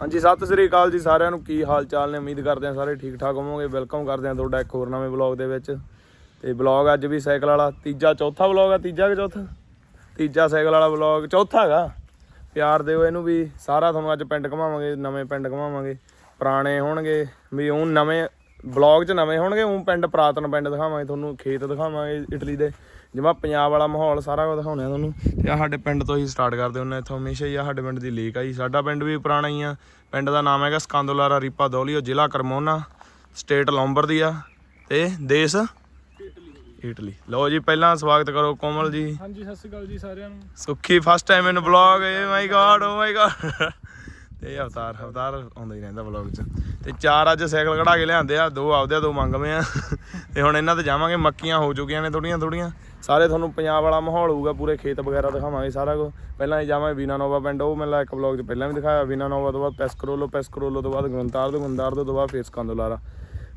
ਹਾਂਜੀ, ਸਤਿ ਸ੍ਰੀ ਅਕਾਲ ਜੀ ਸਾਰਿਆਂ ਨੂੰ। ਕੀ ਹਾਲ ਚਾਲ ਨੇ? ਉਮੀਦ ਕਰਦੇ ਹਾਂ ਸਾਰੇ ਠੀਕ ਠਾਕ ਹੋਵੋਗੇ। ਵੈਲਕਮ ਕਰਦੇ ਹਾਂ ਤੁਹਾਡਾ ਇੱਕ ਹੋਰ ਨਵੇਂ ਵਲੌਗ ਦੇ ਵਿੱਚ। ਤੇ ਵਲੌਗ ਅੱਜ ਵੀ ਸਾਈਕਲ ਵਾਲਾ, ਤੀਜਾ, ਚੌਥਾ ਵਲੌਗ ਆ? ਤੀਜਾ ਕਿ ਚੌਥਾ? ਤੀਜਾ ਸਾਈਕਲ ਵਾਲਾ ਵਲੌਗ ਚੌਥਾ ਹੈਗਾ। ਪਿਆਰ ਦਿਓ ਇਹਨੂੰ ਵੀ। ਸਾਰਾ ਤੁਹਾਨੂੰ ਅੱਜ ਪਿੰਡ ਘਮਾਵਾਂਗੇ, ਨਵੇਂ ਪਿੰਡ ਘਮਾਵਾਂਗੇ। ਪੁਰਾਣੇ ਹੋਣਗੇ। ਵੀ ਉਹ ਨਵੇਂ ਵਲੌਗ 'ਚ ਨਵੇਂ ਹੋਣਗੇ ਉਹ ਪਿੰਡ, ਪ੍ਰਾਤਨ ਪਿੰਡ ਦਿਖਾਵਾਂਗੇ, ਤੁਹਾਨੂੰ ਖੇਤ ਦਿਖਾਵਾਂਗੇ ਇਟਲੀ ਦੇ। ਜਿਵੇਂ ਪੰਜਾਬ ਵਾਲਾ ਮਾਹੌਲ ਸਾਰਾ ਕੁਝ ਦਿਖਾਉਣਾ ਤੁਹਾਨੂੰ। ਤੇ ਆ ਸਾਡੇ ਪਿੰਡ ਤੋਂ ਹੀ ਸਟਾਰਟ ਕਰਦੇ ਹੁੰਨੇ ਇੱਥੋਂ। ਹਮੇਸ਼ਾ ਹੀ ਆ ਸਾਡੇ ਪਿੰਡ ਦੀ ਲੀਕ ਆ ਜੀ। ਸਾਡਾ ਪਿੰਡ ਵੀ ਪੁਰਾਣਾ ਹੀ ਆ। ਪਿੰਡ ਦਾ ਨਾਮ ਹੈਗਾ ਸਕੰਦੋਲਾਰਾ ਰੀਪਾ ਦੋਲੀਓ ਜ਼ਿਲ੍ਹਾ ਕਰਮੋਨਾ ਸਟੇਟ ਲੋਂਬਰਦੀਆ ਤੇ ਦੇਸ਼? ਇਟਲੀ। ਲਓ ਜੀ ਪਹਿਲਾਂ ਸਵਾਗਤ ਕਰੋ ਕੋਮਲ ਜੀ। ਹਾਂਜੀ ਸਤਿ ਸ਼੍ਰੀ ਅਕਾਲ ਜੀ ਸਾਰਿਆਂ ਨੂੰ। Sukhi first time in vlog A my god oh my god ਤੇ ਅਵਤਾਰ ਅਵਤਾਰ ਆਉਂਦਾ ਹੀ ਰਹਿੰਦਾ ਵਲੌਗ 'ਚ। ਤੇ ਚਾਰ ਅੱਜ ਸਾਈਕਲ ਕਢਾ ਕੇ ਲਿਆਂਦੇ ਆ। ਦੋ ਆਪਦੇ ਆ ਦੋ ਮੰਗਵੇਂ ਆ। ਤੇ ਹੁਣ ਇਹਨਾਂ ਤੇ ਜਾਵਾਂਗੇ। ਮੱਕੀਆਂ ਹੋ ਚੁੱਕੀਆਂ ਨੇ ਥੋੜੀਆਂ ਥੋੜੀਆਂ ਸਾਰੇ ਤੁਹਾਨੂੰ ਪੰਜਾਬ ਵਾਲਾ ਮਾਹੌਲ ਹੋਊਗਾ, ਪੂਰੇ ਖੇਤ ਵਗੈਰਾ ਦਿਖਾਵਾਂਗੇ ਸਾਰਾ ਕੁਝ ਪਹਿਲਾਂ ਹੀ ਜਾਵਾਂਗੇ ਵੀਨਾ ਨੋਵਾ ਪਿੰਡ, ਉਹ ਮੈਨੂੰ ਇੱਕ ਵਲੌਗ 'ਚ ਪਹਿਲਾਂ ਵੀ ਦਿਖਾਇਆ। ਵੀਨਾ ਨੋਵਾ ਤੋਂ ਬਾਅਦ ਪੈਸਕਰੋਲੋ ਪੈਸਕਰੋਲੋ ਤੋਂ ਬਾਅਦ ਗਵੰਤਾਰ ਤੋਂ ਗਵੰਤਾਰ ਤੋਂ ਬਾਅਦ ਫੇਸ ਕੰਦੋਲਾਰਾ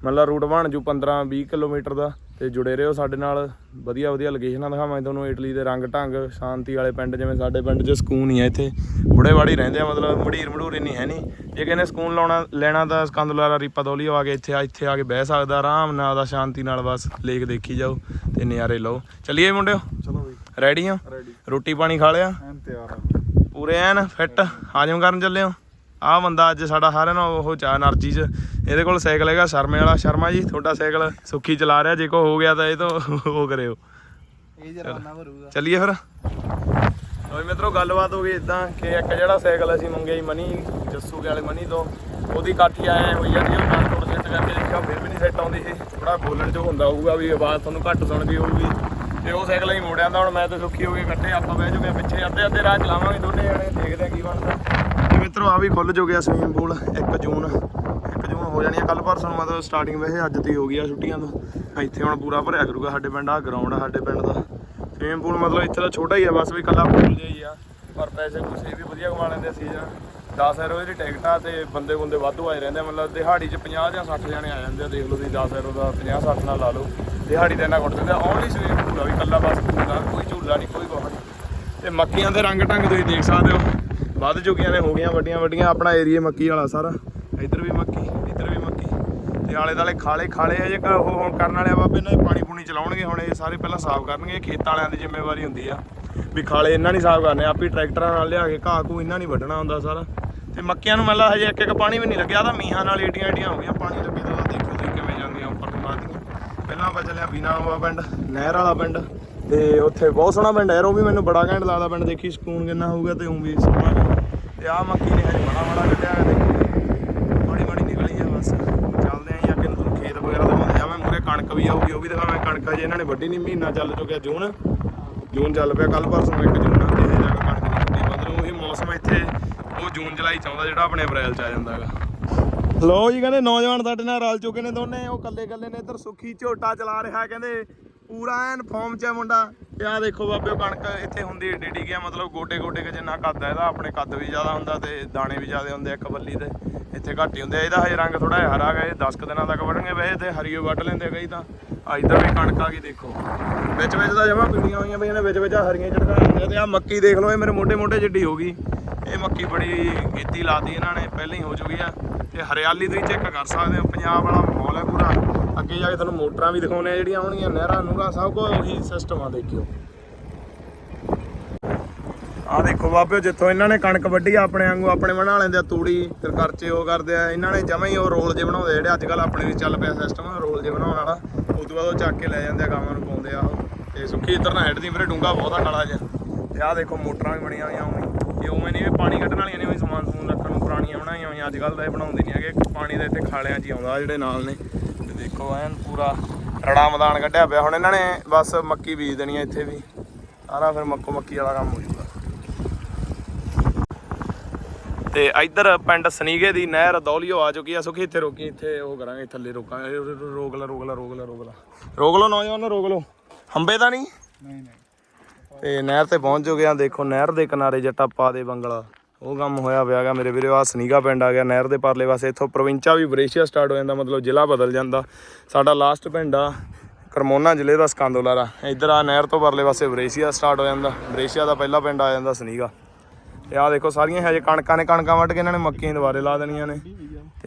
ਮਤਲਬ ਰੂਟ ਬਣ ਜੂ 15 20 ਕਿਲੋਮੀਟਰ ਦਾ। ਤੇ ਜੁੜੇ ਰਹੋ ਸਾਡੇ ਨਾਲ। ਵਧੀਆ ਵਧੀਆ ਲੋਕੇਸ਼ਨਾਂ ਦਿਖਾਵਾਂਗੇ ਤੁਹਾਨੂੰ ਇਟਲੀ ਦੇ ਰੰਗ ਢੰਗ ਸ਼ਾਂਤੀ ਵਾਲੇ ਪਿੰਡ ਜਿਵੇਂ ਸਾਡੇ ਪਿੰਡ 'ਚ ਸਕੂਨ ਹੀ ਆ ਇੱਥੇ। ਬੁੜੇ ਬਾੜੀ ਰਹਿੰਦੇ ਆ ਮਤਲਬ ਮੜੀਰ ਮੜੂਰ ਨਹੀਂ ਹੈ ਨਹੀਂ। ਜੇ ਕਹਿੰਦੇ ਸਕੂਨ ਲਾਉਣਾ ਲੈਣਾ ਤਾਂ ਸਕੰਦਲਾਰਾ ਰੀਪਾ ਦੋਲੀਓ ਆ ਕੇ ਇੱਥੇ ਆ ਇੱਥੇ ਆ ਕੇ ਬਹਿ ਸਕਦਾ ਆਰਾਮ ਨਾਲ ਦਾ ਸ਼ਾਂਤੀ ਨਾਲ ਬਸ ਲੇਕ ਦੇਖੀ ਜਾਓ ਤੇ ਨਜ਼ਾਰੇ ਲਓ। ਚੱਲੀਏ ਮੁੰਡਿਓ? ਚਲੋ ਬਈ। ਰੈਡੀ ਰੈਡੀ ਰੋਟੀ ਪਾਣੀ ਖਾ ਲਿਆ? ਐਨ ਤਿਆਰ ਆ। ਪੂਰੇ ਐਨ ਫਿੱਟ ਹਾਜ਼ਮ ਕਰਨ ਚੱਲੇ ਹੋ? ਆਹ ਬੰਦਾ ਅੱਜ ਸਾਡਾ ਸਾਰਿਆਂ ਨਾਲ ਉਹ ਚਾ એનર્ਜੀ 'ਚ। ਇਹਦੇ ਕੋਲ ਸਾਈਕਲ ਹੈਗਾ ਸ਼ਰਮੇ ਵਾਲਾ। ਸ਼ਰਮਾ ਜੀ ਤੁਹਾਡਾ ਸਾਈਕਲ ਸੁੱਖੀ ਚਲਾ ਰਿਹਾ। ਜੇ ਕੋ ਹੋ ਗਿਆ ਤਾਂ ਇਹ ਤੋਂ ਉਹ ਕਰਿਓ। ਇਹ ਚੱਲੀਏ ਫਿਰ। ਲੋ ਮਿੱਤਰੋ ਗੱਲਬਾਤ ਹੋ ਗਈ ਇਦਾਂ ਕਿ ਇੱਕ ਜਿਹੜਾ ਸਾਈਕਲ ਅਸੀਂ ਮੰਗਿਆ ਸੀ ਮਨੀ ਜੱਸੂ ਵਾਲੇ ਮਨੀ ਤੋਂ। ਉਹਦੀ ਕਾਠੀ ਆਏ ਹੋਈ ਆ ਜੀ ਉਹ ਨਾਲ ਥੋੜਾ ਸੈੱਟ ਕਰਕੇ ਦੇਖਿਆ ਫਿਰ ਵੀ ਨਹੀਂ ਸੈੱਟ ਆਉਂਦੀ ਸੀ। ਥੋੜਾ ਬੋਲਣ ਚ ਹੁੰਦਾ ਹੋਊਗਾ ਵੀ ਆਵਾਜ਼ ਤੁਹਾਨੂੰ ਘੱਟ ਸੁਣ ਗਈ ਹੋਊਗੀ। ਤੇ ਉਹ ਸਾਈਕਲ ਹੀ ਮੋੜਿਆ ਦਾ ਹੁਣ ਮੈਂ ਤਾਂ ਸੁੱਖੀ ਹੋ ਕੇ ਇਕੱਠੇ ਆਪਾਂ ਬਹਿ ਜੂਗੇ ਪਿੱਛੇ ਅੱਧੇ ਅੱਧੇ ਰਾਹ ਚਲਾਵਾਂਗੇ ਦੋਨੇ ਜਣੇ ਦੇਖਦੇ ਆ ਕੀ ਬਣਦਾ। ਮਿੱਤਰੋ ਆ ਵੀ ਖੁੱਲ ਜੂਗਿਆ ਸਵੀਮਿੰਗ ਪੂਲ 1 ਜੂਨ 1 ਜੂਨ ਹੋ ਜਾਣੀ ਆ ਕੱਲ ਪਰਸੋਂ ਨੂੰ ਮਤਲਬ ਸਟਾਰਟਿੰਗ ਵੈਸੇ ਅੱਜ ਤੇ ਹੋ ਗਈ ਆ ਛੁੱਟੀਆਂ ਤੋਂ। ਇੱਥੇ ਹੁਣ ਪੂਰਾ ਭਰਿਆ ਕਰੂਗਾ ਸਾਡੇ ਪਿੰਡ ਆ ਗਰਾਊਂਡ ਆ ਸਾਡੇ ਪਿੰਡ ਦਾ। ਸਵੀਮਿੰਗ ਪੂਲ ਮਤਲਬ ਇੱਥੇ ਤਾਂ ਛੋਟਾ ਹੀ ਆ ਬਸ ਵੀ ਕੱਲਾ ਪੂਲ ਜਿਹਾ ਹੀ ਆ। ਪਰ ਪੈਸੇ ਪੂਸੇ ਵੀ ਵਧੀਆ ਕਮਾ ਲੈਂਦੇ ਸੀ ਜਾਂ 10 ਯੂਰੋ ਦੀ ਟਿਕਟ ਆ ਤੇ ਬੰਦੇ ਬੰਦੇ ਵਾਧੂ ਆਏ ਰਹਿੰਦੇ ਆ, ਮਤਲਬ ਦਿਹਾੜੀ 'ਚ 50 ਜਾਂ 60 ਜਣੇ ਆ ਜਾਂਦੇ ਆ ਦੇਖ ਲਓ ਤੁਸੀਂ 10 ਯੂਰੋ ਦਾ 50 60 ਨਾਲ ਲਾ ਲਓ। ਦਿਹਾੜੀ ਤੇ ਇੰਨਾ ਕੁੱਟ ਦਿੰਦੇ ਆ। ਓਨਲੀ ਸਵੀਮਿੰਗ ਪੂਲ ਆ ਵੀ ਕੱਲਾ ਬਸ ਪੂਲ ਆ ਕੋਈ ਝੂਲਾ ਨਹੀਂ ਕੋਈ ਕੁਛ। ਨਹੀਂ ਤੇ ਮੱਕੀਆਂ ਦੇ ਰੰਗ ਢੰਗ ਤੁਸੀਂ ਦੇਖ ਸਕਦੇ ਹੋ। ਵੱਧ ਚੁੱਕੀਆਂ ਨੇ, ਹੋ ਗਈਆਂ ਵੱਡੀਆਂ ਵੱਡੀਆਂ, ਆਪਣਾ ਏਰੀਆ ਮੱਕੀ ਵਾਲਾ ਸਾਰਾ। ਇੱਧਰ ਵੀ ਮੱਕੀ, ਇੱਧਰ ਵੀ ਮੱਕੀ। ਤੇ ਆਲੇ ਦਾਲੇ ਖਾਲੇ ਖਾਲੇ ਆ, ਜੇ ਕ- ਉਹ ਹੁਣ ਕਰਨ ਵਾਲੇ ਆ ਬਾਬੇ, ਇਹਨਾਂ ਪਾਣੀ ਪੂਣੀ ਚਲਾਉਣਗੇ, ਹੁਣ ਇਹ ਸਾਰੇ ਪਹਿਲਾਂ ਸਾਫ਼ ਕਰਨਗੇ, ਖੇਤਾਂ ਵਾਲਿਆਂ ਦੀ ਜ਼ਿੰਮੇਵਾਰੀ ਹੁੰਦੀ ਆ। ਵੀ ਖਾਲੇ ਇਹਨਾਂ ਨਹੀਂ ਸਾਫ਼ ਕਰਨੇ, ਆਪੀ ਟਰੈਕਟਰਾਂ ਨਾਲ ਲਿਆ ਕੇ ਘਾਹ ਘੂ ਇਹਨਾਂ ਨਹੀਂ ਵੱਢਣਾ ਹੁੰਦਾ ਸਾਰਾ। ਤੇ ਮੱਕੀਆਂ ਨੂੰ ਮਤਲਬ ਹਜੇ ਇੱਕ ਇੱਕ ਪਾਣੀ ਵੀ ਨਹੀਂ ਲੱਗਿਆ ਤਾਂ ਮੀਂਹਾਂ ਨਾਲ ਏਡੀਆਂ ਏਡੀਆਂ ਹੋ ਗਈਆਂ, ਪਾਣੀ ਲੱਗੇ ਤਾਂ ਦੇਖੋ ਤੁਸੀਂ ਕਿਵੇਂ ਜਾਂਦੀਆਂ ਉੱਪਰ ਨੂੰ ਦੀਆਂ ਪਹਿਲਾਂ ਆਪਾਂ ਚੱਲਿਆ ਬੀਨਾਵਾ ਪਿੰਡ, ਨਹਿਰ ਵਾਲਾ ਪਿੰਡ। ਤੇ ਉੱਥੇ ਬਹੁਤ ਸੋਹਣਾ ਪਿੰਡ ਹੈ। ਉਹ ਵੀ ਮੈਨੂੰ ਬੜਾ ਘੈਂਟ ਲੱਗਦਾ ਪਿੰਡ। ਦੇਖੀ ਸਕੂਨ ਕਿੰਨਾ ਹੋਊਗਾ ਤੇ ਉਹ ਵੀ ਸੋਹਣਾ ਤੇ ਆਹ ਮੱਕੀ ਨੇ ਹਜੇ ਬੜਾ ਬੜਾ ਕੱਢਿਆ ਹੈ ਦੇਖੋ। ਮਾੜੀ ਮਾੜੀ ਨਿਕਲੀ ਆ ਬਸ। ਚੱਲਦੇ ਆਂ ਅੱਗੇ ਨੂੰ ਖੇਤ ਵਗੈਰਾ ਦਿਖਾਉਂਦੇ ਜਾਵਾਂ ਮੂਰੇ ਕਣਕ ਵੀ ਆਊਗੀ, ਉਹ ਵੀ ਦਿਖਾਵਾਂ। ਕਣਕ ਹਜੇ ਇਹਨਾਂ ਨੇ ਵੱਢੀ ਨਹੀਂ ਮਹੀਨਾ ਚੱਲ ਚੁੱਕਿਆ ਜੂਨ। ਜੂਨ ਚੱਲ ਪਿਆ ਕੱਲ ਪਰਸੋਂ ਇੱਕ ਜੂਨ ਆ ਤੇ ਜਾ ਕੇ ਕਣਕ ਨਹੀਂ ਮਤਲਬ ਉਹੀ ਮੌਸਮ ਇੱਥੇ, ਉਹ ਜੂਨ ਜੁਲਾਈ ਚ ਆਉਂਦਾ, ਜਿਹੜਾ ਆਪਣੇ ਅਪ੍ਰੈਲ ਚ ਆ ਜਾਂਦਾ ਹੈਗਾ। ਲੋ ਜੀ, ਕਹਿੰਦੇ ਨੌਜਵਾਨ ਸਾਡੇ ਨਾਲ ਰਲ ਚੁੱਕੇ ਨੇ ਦੋਨੇ। ਉਹ ਕੱਲੇ ਕੱਲੇ ਨੇ, ਇੱਧਰ ਸੁੱਖੀ ਝੋਟਾ ਚਲਾ ਰਿਹਾ, ਕਹਿੰਦੇ ਪੂਰਾ ਐਨ ਫਾਰਮ 'ਚ ਹੈ ਮੁੰਡਾ। ਤੇ ਆਹ ਦੇਖੋ ਬਾਬੇ ਕਣਕ ਇੱਥੇ ਹੁੰਦੀ ਏਡੀ ਏਡੀ ਗਿਆ ਮਤਲਬ ਗੋਡੇ ਗੋਡੇ ਕੇ ਜਿੰਨਾ ਕੱਦ ਹੈ ਇਹਦਾ, ਆਪਣੇ ਕੱਦ ਵੀ ਜ਼ਿਆਦਾ ਹੁੰਦਾ ਤੇ ਦਾਣੇ ਵੀ ਜ਼ਿਆਦਾ ਹੁੰਦੇ ਇੱਕ ਬੱਲੀ ਤੇ। ਇੱਥੇ ਘੱਟ ਹੀ ਹੁੰਦੇ ਆ, ਇਹਦਾ ਹਜੇ ਰੰਗ ਥੋੜਾ ਜਿਹਾ ਹਰਾ ਗਏ ਇਹ 10 ਕੁ ਦਿਨਾਂ ਤੱਕ ਵੱਢਣਗੇ ਵੈਸੇ ਤੇ ਹਰੀਓ ਵੱਢ ਲੈਂਦੇ ਆ ਕਈ ਤਾਂ। ਆ ਇੱਧਰ ਵੀ ਕਣਕ ਆ ਗਈ, ਦੇਖੋ। ਵਿੱਚ ਵਿੱਚ ਤਾਂ ਜਮਾ ਪਿੰਡੀਆਂ ਹੋਈਆਂ ਪਈਆਂ ਨੇ, ਵਿੱਚ ਵਿੱਚ ਹਰੀਆਂ ਚੜਕਾ ਹੁੰਦੀਆਂ ਤੇ ਆ ਮੱਕੀ ਦੇਖ ਲਓ, ਇਹ ਮੇਰੇ ਮੋਢੇ ਮੋਢੇ ਜਿੱਡੀ ਹੋ ਗਈ। ਇਹ ਮੱਕੀ ਬੜੀ ਕੀਤੀ ਲਾਤੀ ਇਹਨਾਂ ਨੇ, ਪਹਿਲਾਂ ਹੀ ਹੋ ਚੁੱਕੀ ਆ। ਤੇ ਹਰਿਆਲੀ ਤੁਸੀਂ ਚੈੱਕ ਕਰ ਸਕਦੇ ਹੋ, ਪੰਜਾਬ ਵਾਲਾ ਮਾਹੌਲ ਹੈ ਪੂਰਾ। ਅੱਗੇ ਜਾ ਕੇ ਤੁਹਾਨੂੰ ਮੋਟਰਾਂ ਵੀ ਦਿਖਾਉਣੇ ਆ ਜਿਹੜੀਆਂ ਆਉਣਗੀਆਂ, ਨਹਿਰਾਂ ਨੂਰਾਂ ਸਭ ਕੁਝ ਉਹੀ ਸਿਸਟਮ ਆ, ਦੇਖਿਓ। ਆ ਦੇਖੋ ਬਾਬਿਓ, ਜਿੱਥੋਂ ਇਹਨਾਂ ਨੇ ਕਣਕ ਵੱਢੀ ਆ ਆਪਣੇ ਵਾਂਗੂ, ਆਪਣੇ ਬਣਾ ਲੈਂਦੇ ਆ ਤੂੜੀ, ਫਿਰ ਖਰਚੇ ਉਹ ਕਰਦੇ ਆ, ਇਹਨਾਂ ਨੇ ਜਮਾ ਹੀ ਉਹ ਰੋਲ ਜੇ ਬਣਾਉਂਦੇ ਜਿਹੜੇ ਅੱਜ ਕੱਲ ਆਪਣੇ ਵੀ ਚੱਲ ਪਿਆ ਸਿਸਟਮ ਰੋਲ ਜੇ ਬਣਾਉਣ ਵਾਲਾ। ਉਸ ਤੋਂ ਬਾਅਦ ਉਹ ਚੱਕ ਕੇ ਲੈ ਜਾਂਦੇ ਆ, ਗਾਵਾਂ ਨੂੰ ਪਾਉਂਦੇ ਆ ਉਹ। ਤੇ ਸੁੱਕੀ ਇੱਧਰ ਨਾ ਹੈਡਦੀ ਵੀਰੇ ਡੂੰਗਾ ਬਹੁਤਾ ਕਾਲਾ ਜਿਹਾ। ਤੇ ਆਹ ਦੇਖੋ ਮੋਟਰਾਂ ਵੀ ਬਣੀਆਂ ਹੋਈਆਂ ਉਵੇਂ। ਇਹ ਉਵੇਂ ਨਹੀਂ ਵੀ ਪਾਣੀ ਕੱਢਣ ਵਾਲੀਆਂ ਨੇ ਉਹੀ ਸਮਾਨ ਸਮੂਨ ਰੱਖਣ ਨੂੰ ਪੁਰਾਣੀਆਂ ਬਣਾਈਆਂ ਹੋਈਆਂ। ਅੱਜ ਕੱਲ ਤਾਂ ਇਹ ਬਣਾਉਂਦੇ ਨਹੀਂ ਹੈਗੇ। ਪਾਣੀ ਦੇ ਇੱਥੇ ਖਾਲਿਆਂ 'ਚ ਹੀ ਆਉਂਦਾ ਜਿਹੜੇ ਨਾਲ ਨੇ। ਤੇ ਦੇਖੋ, ਐਨ ਪੂਰਾ ਰੜਾ ਮੈਦਾਨ ਕੱਢਿਆ ਪਿਆ। ਹੁਣ ਇਹਨਾਂ ਨੇ ਬਸ ਮੱਕੀ ਬੀਜ ਦੇਣੀ ਆ ਇੱਥੇ ਵੀ। ਸਾਰਾ ਫਿਰ ਮੱਕੋ ਮੱਕੀ ਵਾਲਾ ਕੰਮ ਹੋ ਜਾਊਗਾ। ਤੇ ਇੱਧਰ ਪਿੰਡ ਸਨੀਗੇ ਦੀ ਨਹਿਰ ਦੌਲੀਓ ਆ ਚੁੱਕੀ ਆ। ਸੁਖੀ, ਇੱਥੇ ਰੋਕੀ, ਇੱਥੇ ਉਹ ਕਰਾਂਗੇ, ਥੱਲੇ ਰੋਕਾਂਗੇ ਰੋਕ ਲਾ ਰੋਕ ਲਾ ਰੋਕ ਲਾ ਰੋਕ ਲਾ। ਰੋਕ ਲਓ ਨੌਜਵਾਨ ਰੋਕ ਲਓ। ਹੰਬੇ ਤਾਂ ਨਹੀਂ? ਨਹੀਂ ਨਹੀਂ। ਤੇ ਨਹਿਰ ਤੇ ਪਹੁੰਚ ਚੁੱਕੇ ਆ, ਦੇਖੋ ਨਹਿਰ ਦੇ ਕਿਨਾਰੇ ਜੱਟਾ ਪਾ ਦੇ ਬੰਗਲਾ। ਉਹ ਕੰਮ ਹੋਇਆ ਪਿਆਗਾ ਮੇਰੇ ਵੀਰੇ ਆ ਸਨੀਗਾ ਪਿੰਡ ਆ ਗਿਆ, ਨਹਿਰ ਦੇ ਪਰਲੇ ਪਾਸੇ। ਇੱਥੋਂ ਪ੍ਰੋਵਿੰਚਾ ਵੀ ਬਰੇਸ਼ੀਆ ਸਟਾਰਟ ਹੋ ਜਾਂਦਾ, ਮਤਲਬ ਜ਼ਿਲ੍ਹਾ ਬਦਲ ਜਾਂਦਾ। ਸਾਡਾ ਲਾਸਟ ਪਿੰਡ ਆ, ਕਰਮੋਨਾ ਜ਼ਿਲ੍ਹੇ ਦਾ ਸਕੰਦੋਲਾਰਾ। ਇੱਧਰ ਆ ਨਹਿਰ ਤੋਂ ਪਰਲੇ ਪਾਸੇ ਬਰੇਸ਼ੀਆ ਸਟਾਰਟ ਹੋ ਜਾਂਦਾ। ਬਰੇਸ਼ੀਆ ਦਾ ਪਹਿਲਾ ਪਿੰਡ ਆ ਜਾਂਦਾ ਸਨੀਗਾ। ਤੇ ਆਹ ਦੇਖੋ, ਸਾਰੀਆਂ ਹਜੇ ਕਣਕਾਂ ਨੇ, ਕਣਕਾਂ ਵੱਢ ਕੇ ਇਹਨਾਂ ਨੇ ਮੱਕੀਆਂ ਦੁਬਾਰੇ ਲਾ ਦੇਣੀਆਂ ਨੇ।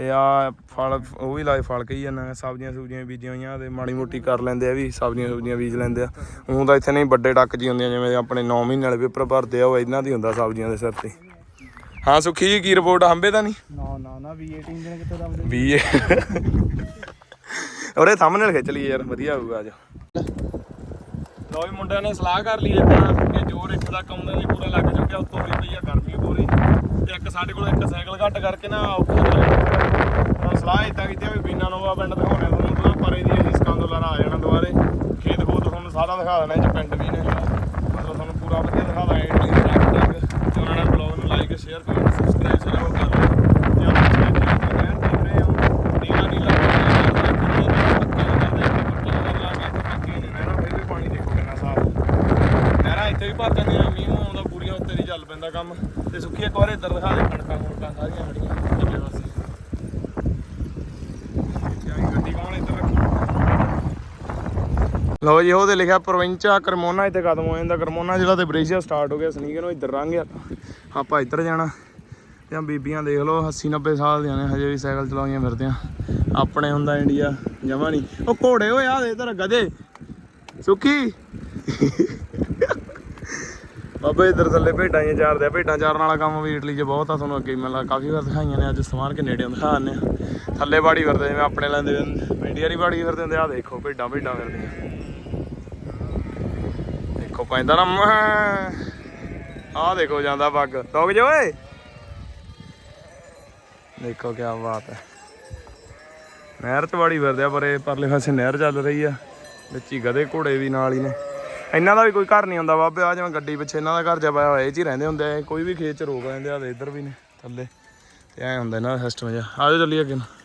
ਤੇ ਆ ਫਲ ਉਹ ਵੀ ਲਾਏ ਫਲ ਕਹੀ ਜਾਂਦਾ ਸਬਜ਼ੀਆਂ ਸੁਬਜ਼ੀਆਂ ਵੀ ਬੀਜੀਆਂ ਹੋਈਆਂ ਤੇ ਮਾੜੀ ਮੋਟੀ ਕਰ ਲੈਂਦੇ ਆ ਵੀ ਸਬਜ਼ੀਆਂ ਸੁਬਜ਼ੀਆਂ ਬੀਜ ਲੈਂਦੇ ਆ। ਉਹ ਤਾਂ ਇੱਥੇ ਨਹੀਂ ਵੱਡੇ ਟੱਕ ਜੀ ਹੁੰਦੀਆਂ ਜਿਵੇਂ ਆਪਣੇ 9 ਮਹੀਨੇ ਵਾਲੇ ਪੇਪਰ ਭਰਦੇ ਆ ਉਹ ਇਹਨਾਂ ਦੀ ਹੁੰਦਾ ਸਬਜ਼ੀਆਂ ਦੇ ਸਿਰ ਤੇ। ਹਾਂ ਸੁਖੀ ਜੀ ਕੀ ਰਿਪੋਰਟ ਹੰਬੇ ਤਾਂ ਨਹੀਂ? ਨਾ ਨਾ ਨਾ V18 ਦੇ ਕਿਤੇ ਦਬਦੇ ਵੀ ਉਹਰੇ ਥੰਬਨੇਲ ਖਿੱਚ ਲਈ ਯਾਰ ਵਧੀਆ ਹੋਊਗਾ ਅੱਜ। ਲੋ ਵੀ ਮੁੰਡਿਆਂ ਨੇ ਸਲਾਹ ਕਰ ਲਈ ਇਦਾਂ ਕਿ ਜੋਰ ਇੱਥੇ ਤੱਕ ਆਉਂਦਾ ਨਹੀਂ ਪੂਰਾ ਲੱਗ ਚੁੱਕਿਆ ਉੱਤੋਂ ਹੋਈ ਪਈ ਆ ਗਰਮੀ ਪੂਰੀ। ਤੇ ਇੱਕ ਸਾਡੇ ਕੋਲ ਇੱਕ ਸਾਈਕਲ ਘੱਟ ਕਰਕੇ ਨਾ ਸਲਾਹ ਇਦਾਂ ਕੀਤੀ ਆ ਵੀ ਬੀਨਾ ਨੋਵਾ ਪਿੰਡ ਦਿਖਾਉਣੇ ਤੁਹਾਨੂੰ ਤਾਂ ਪਰੇ ਦੀ ਅਸੀਂ ਸਕੰਦੋਲਰ ਆ ਜਾਣਾ ਦੁਬਾਰੇ। ਖੇਤ ਖੋਤ ਤੁਹਾਨੂੰ ਸਾਰਾ ਦਿਖਾ ਦੇਣਾ ਇਹ 'ਚ ਪਿੰਡ ਵੀ ਨੇ। ਮਤਲਬ ਤੁਹਾਨੂੰ ਪੂਰਾ ਵਧੀਆ ਦਿਖਾ ਦਾਂਗੇ ਇਟਲੀ ਦੇ ਤੇ ਉਹਨਾਂ ਨੇ ਬਲੌਗ ਨੂੰ ਲਾਈਕ ਸ਼ੇਅਰ ਕਮੈਂਟ ਸਬਸਕ੍ਰਾਈਬ ਸਾਰਾ ਉਹ ਕਰ ਲਓ ਤੇ ਆਪਾਂ ਚੈਨਲ ਨੂੰ ਕਹਿਣ ਦੇਖ ਰਹੇ ਹੋ ਨੀਲਾ ਨੀਲਾ ਫਿਰ ਵੀ ਪਾਣੀ ਦੇਖੋ ਕਿੰਨਾ ਸਾਫ਼ ਨਹਿਰਾਂ ਇੱਥੇ ਵੀ ਭਰ ਜਾਂਦੀਆਂ ਮੀਂਹ ਮੂੰਹ ਆਉਂਦਾ ਪੂਰੀਆਂ ਉੱਤੇ ਦੀ ਚੱਲ ਪੈਂਦਾ ਕੰਮ ਤੇ ਸੁੱਕੀ ਇੱਕ ਵਾਰ ਇੱਧਰ ਦਿਖਾ ਦੇ ਕਣਕਾਂ ਕੁਣਕਾਂ ਸਾਰੀਆਂ ਖੜੀਆਂ ਕਿੰਨੇ ਪਾਸੇ ਕਿਆ ਗੱਡੀ ਕੌਣ ਇੱਧਰ ਰੱਖੀ ਲਓ ਜੀ, ਉਹਦੇ ਲਿਖਿਆ ਪ੍ਰੋਵਿੰਚਾ ਕਰਮੋਨਾ, ਇੱਥੇ ਖਤਮ ਹੋ ਜਾਂਦਾ। ਕਰਮੋਨਾ ਜਿਹੜਾ ਤੇ ਬ੍ਰੇਸ਼ੀਆ ਸਟਾਰਟ ਹੋ ਗਿਆ ਸਨੀਕ ਨੂੰ ਇੱਧਰ ਲੰਘ ਗਿਆ। ਆਪਾਂ ਇੱਧਰ ਜਾਣਾ, ਜਾਂ ਬੀਬੀਆਂ ਦੇਖ ਲਓ 80 90 ਸਾਲ ਦੀਆਂ ਨੇ, ਹਜੇ ਵੀ ਸਾਈਕਲ ਚਲਾਉਂਦੀਆਂ ਫਿਰਦੀਆਂ। ਆਪਣੇ ਹੁੰਦਾ ਇੰਡੀਆ ਜਮਾ ਨਹੀਂ ਉਹ ਘੋੜੇ, ਓਏ ਆ ਦੇ ਇੱਧਰ ਗਧੇ। ਸੁਖੀ। ਬਾਬਾ, ਇੱਧਰ ਥੱਲੇ ਭੇਡਾਂ ਹੀ ਚਾਰਦੇ ਆ। ਭੇਡਾਂ ਚਾਰਨ ਵਾਲਾ ਕੰਮ ਵੀ ਇਟਲੀ 'ਚ ਬਹੁਤ ਆ, ਤੁਹਾਨੂੰ ਅੱਗੇ ਮੈਨੂੰ ਕਾਫੀ ਵਾਰ ਦਿਖਾਈਆਂ ਨੇ, ਅੱਜ ਸਮਾਨ ਕੇ ਨੇੜਿਓਂ ਦਿਖਾ ਦਿੰਦੇ ਆ। ਥੱਲੇ ਬਾੜੀ ਫਿਰਦੇ ਜਿਵੇਂ ਆਪਣੇ ਲੈਂਦੇ ਇੰਡੀਆ ਦੀ ਬਾੜੀ ਫਿਰਦੇ ਹੁੰਦੇ ਆ ਦੇਖੋ, ਭੇਡਾਂ ਭੇਡਾਂ ਫਿਰਦੀਆਂ ਦੇਖੋ ਪੈਂਦਾ ਨਾ ਆ ਦੇਖੋ ਜਾਂਦਾ ਪੱਗ। ਰੁਕ ਜਾ ਓਏ। ਦੇਖੋ ਕੀ ਬਾਤ ਹੈ। ਨਹਿਰ ਚ ਬਾੜੀ ਫਿਰਦੇ ਆ, ਪਰ ਪਰਲੇ ਪਾਸੇ ਨਹਿਰ ਚੱਲ ਰਹੀ ਆ। ਵਿੱਚ ਹੀ ਗਧੇ ਘੋੜੇ ਵੀ ਨਾਲ ਹੀ ਨੇ। ਇਹਨਾਂ ਦਾ ਵੀ ਕੋਈ ਘਰ ਨਹੀਂ ਹੁੰਦਾ ਬਾਬੇ ਆ ਜਿਵੇਂ ਗੱਡੀ ਪਿੱਛੇ ਇਹਨਾਂ ਦਾ ਘਰ ਜਾ ਪਾਇਆ ਹੋਇਆ, ਇਹ ਚ ਹੀ ਰਹਿੰਦੇ ਹੁੰਦੇ ਆ। ਕੋਈ ਵੀ ਖੇਤ ਚ ਰੋਕ ਲੈਂਦੇ ਆ ਤੇ ਇੱਧਰ ਵੀ ਨੇ, ਥੱਲੇ। ਤੇ ਐ ਹੁੰਦਾ ਇਹਨਾਂ ਦਾ ਸਿਸਟਮ ਜਿਹਾ। ਆ ਜਾਓ ਚੱਲੀਏ ਅੱਗੇ ਨੂੰ।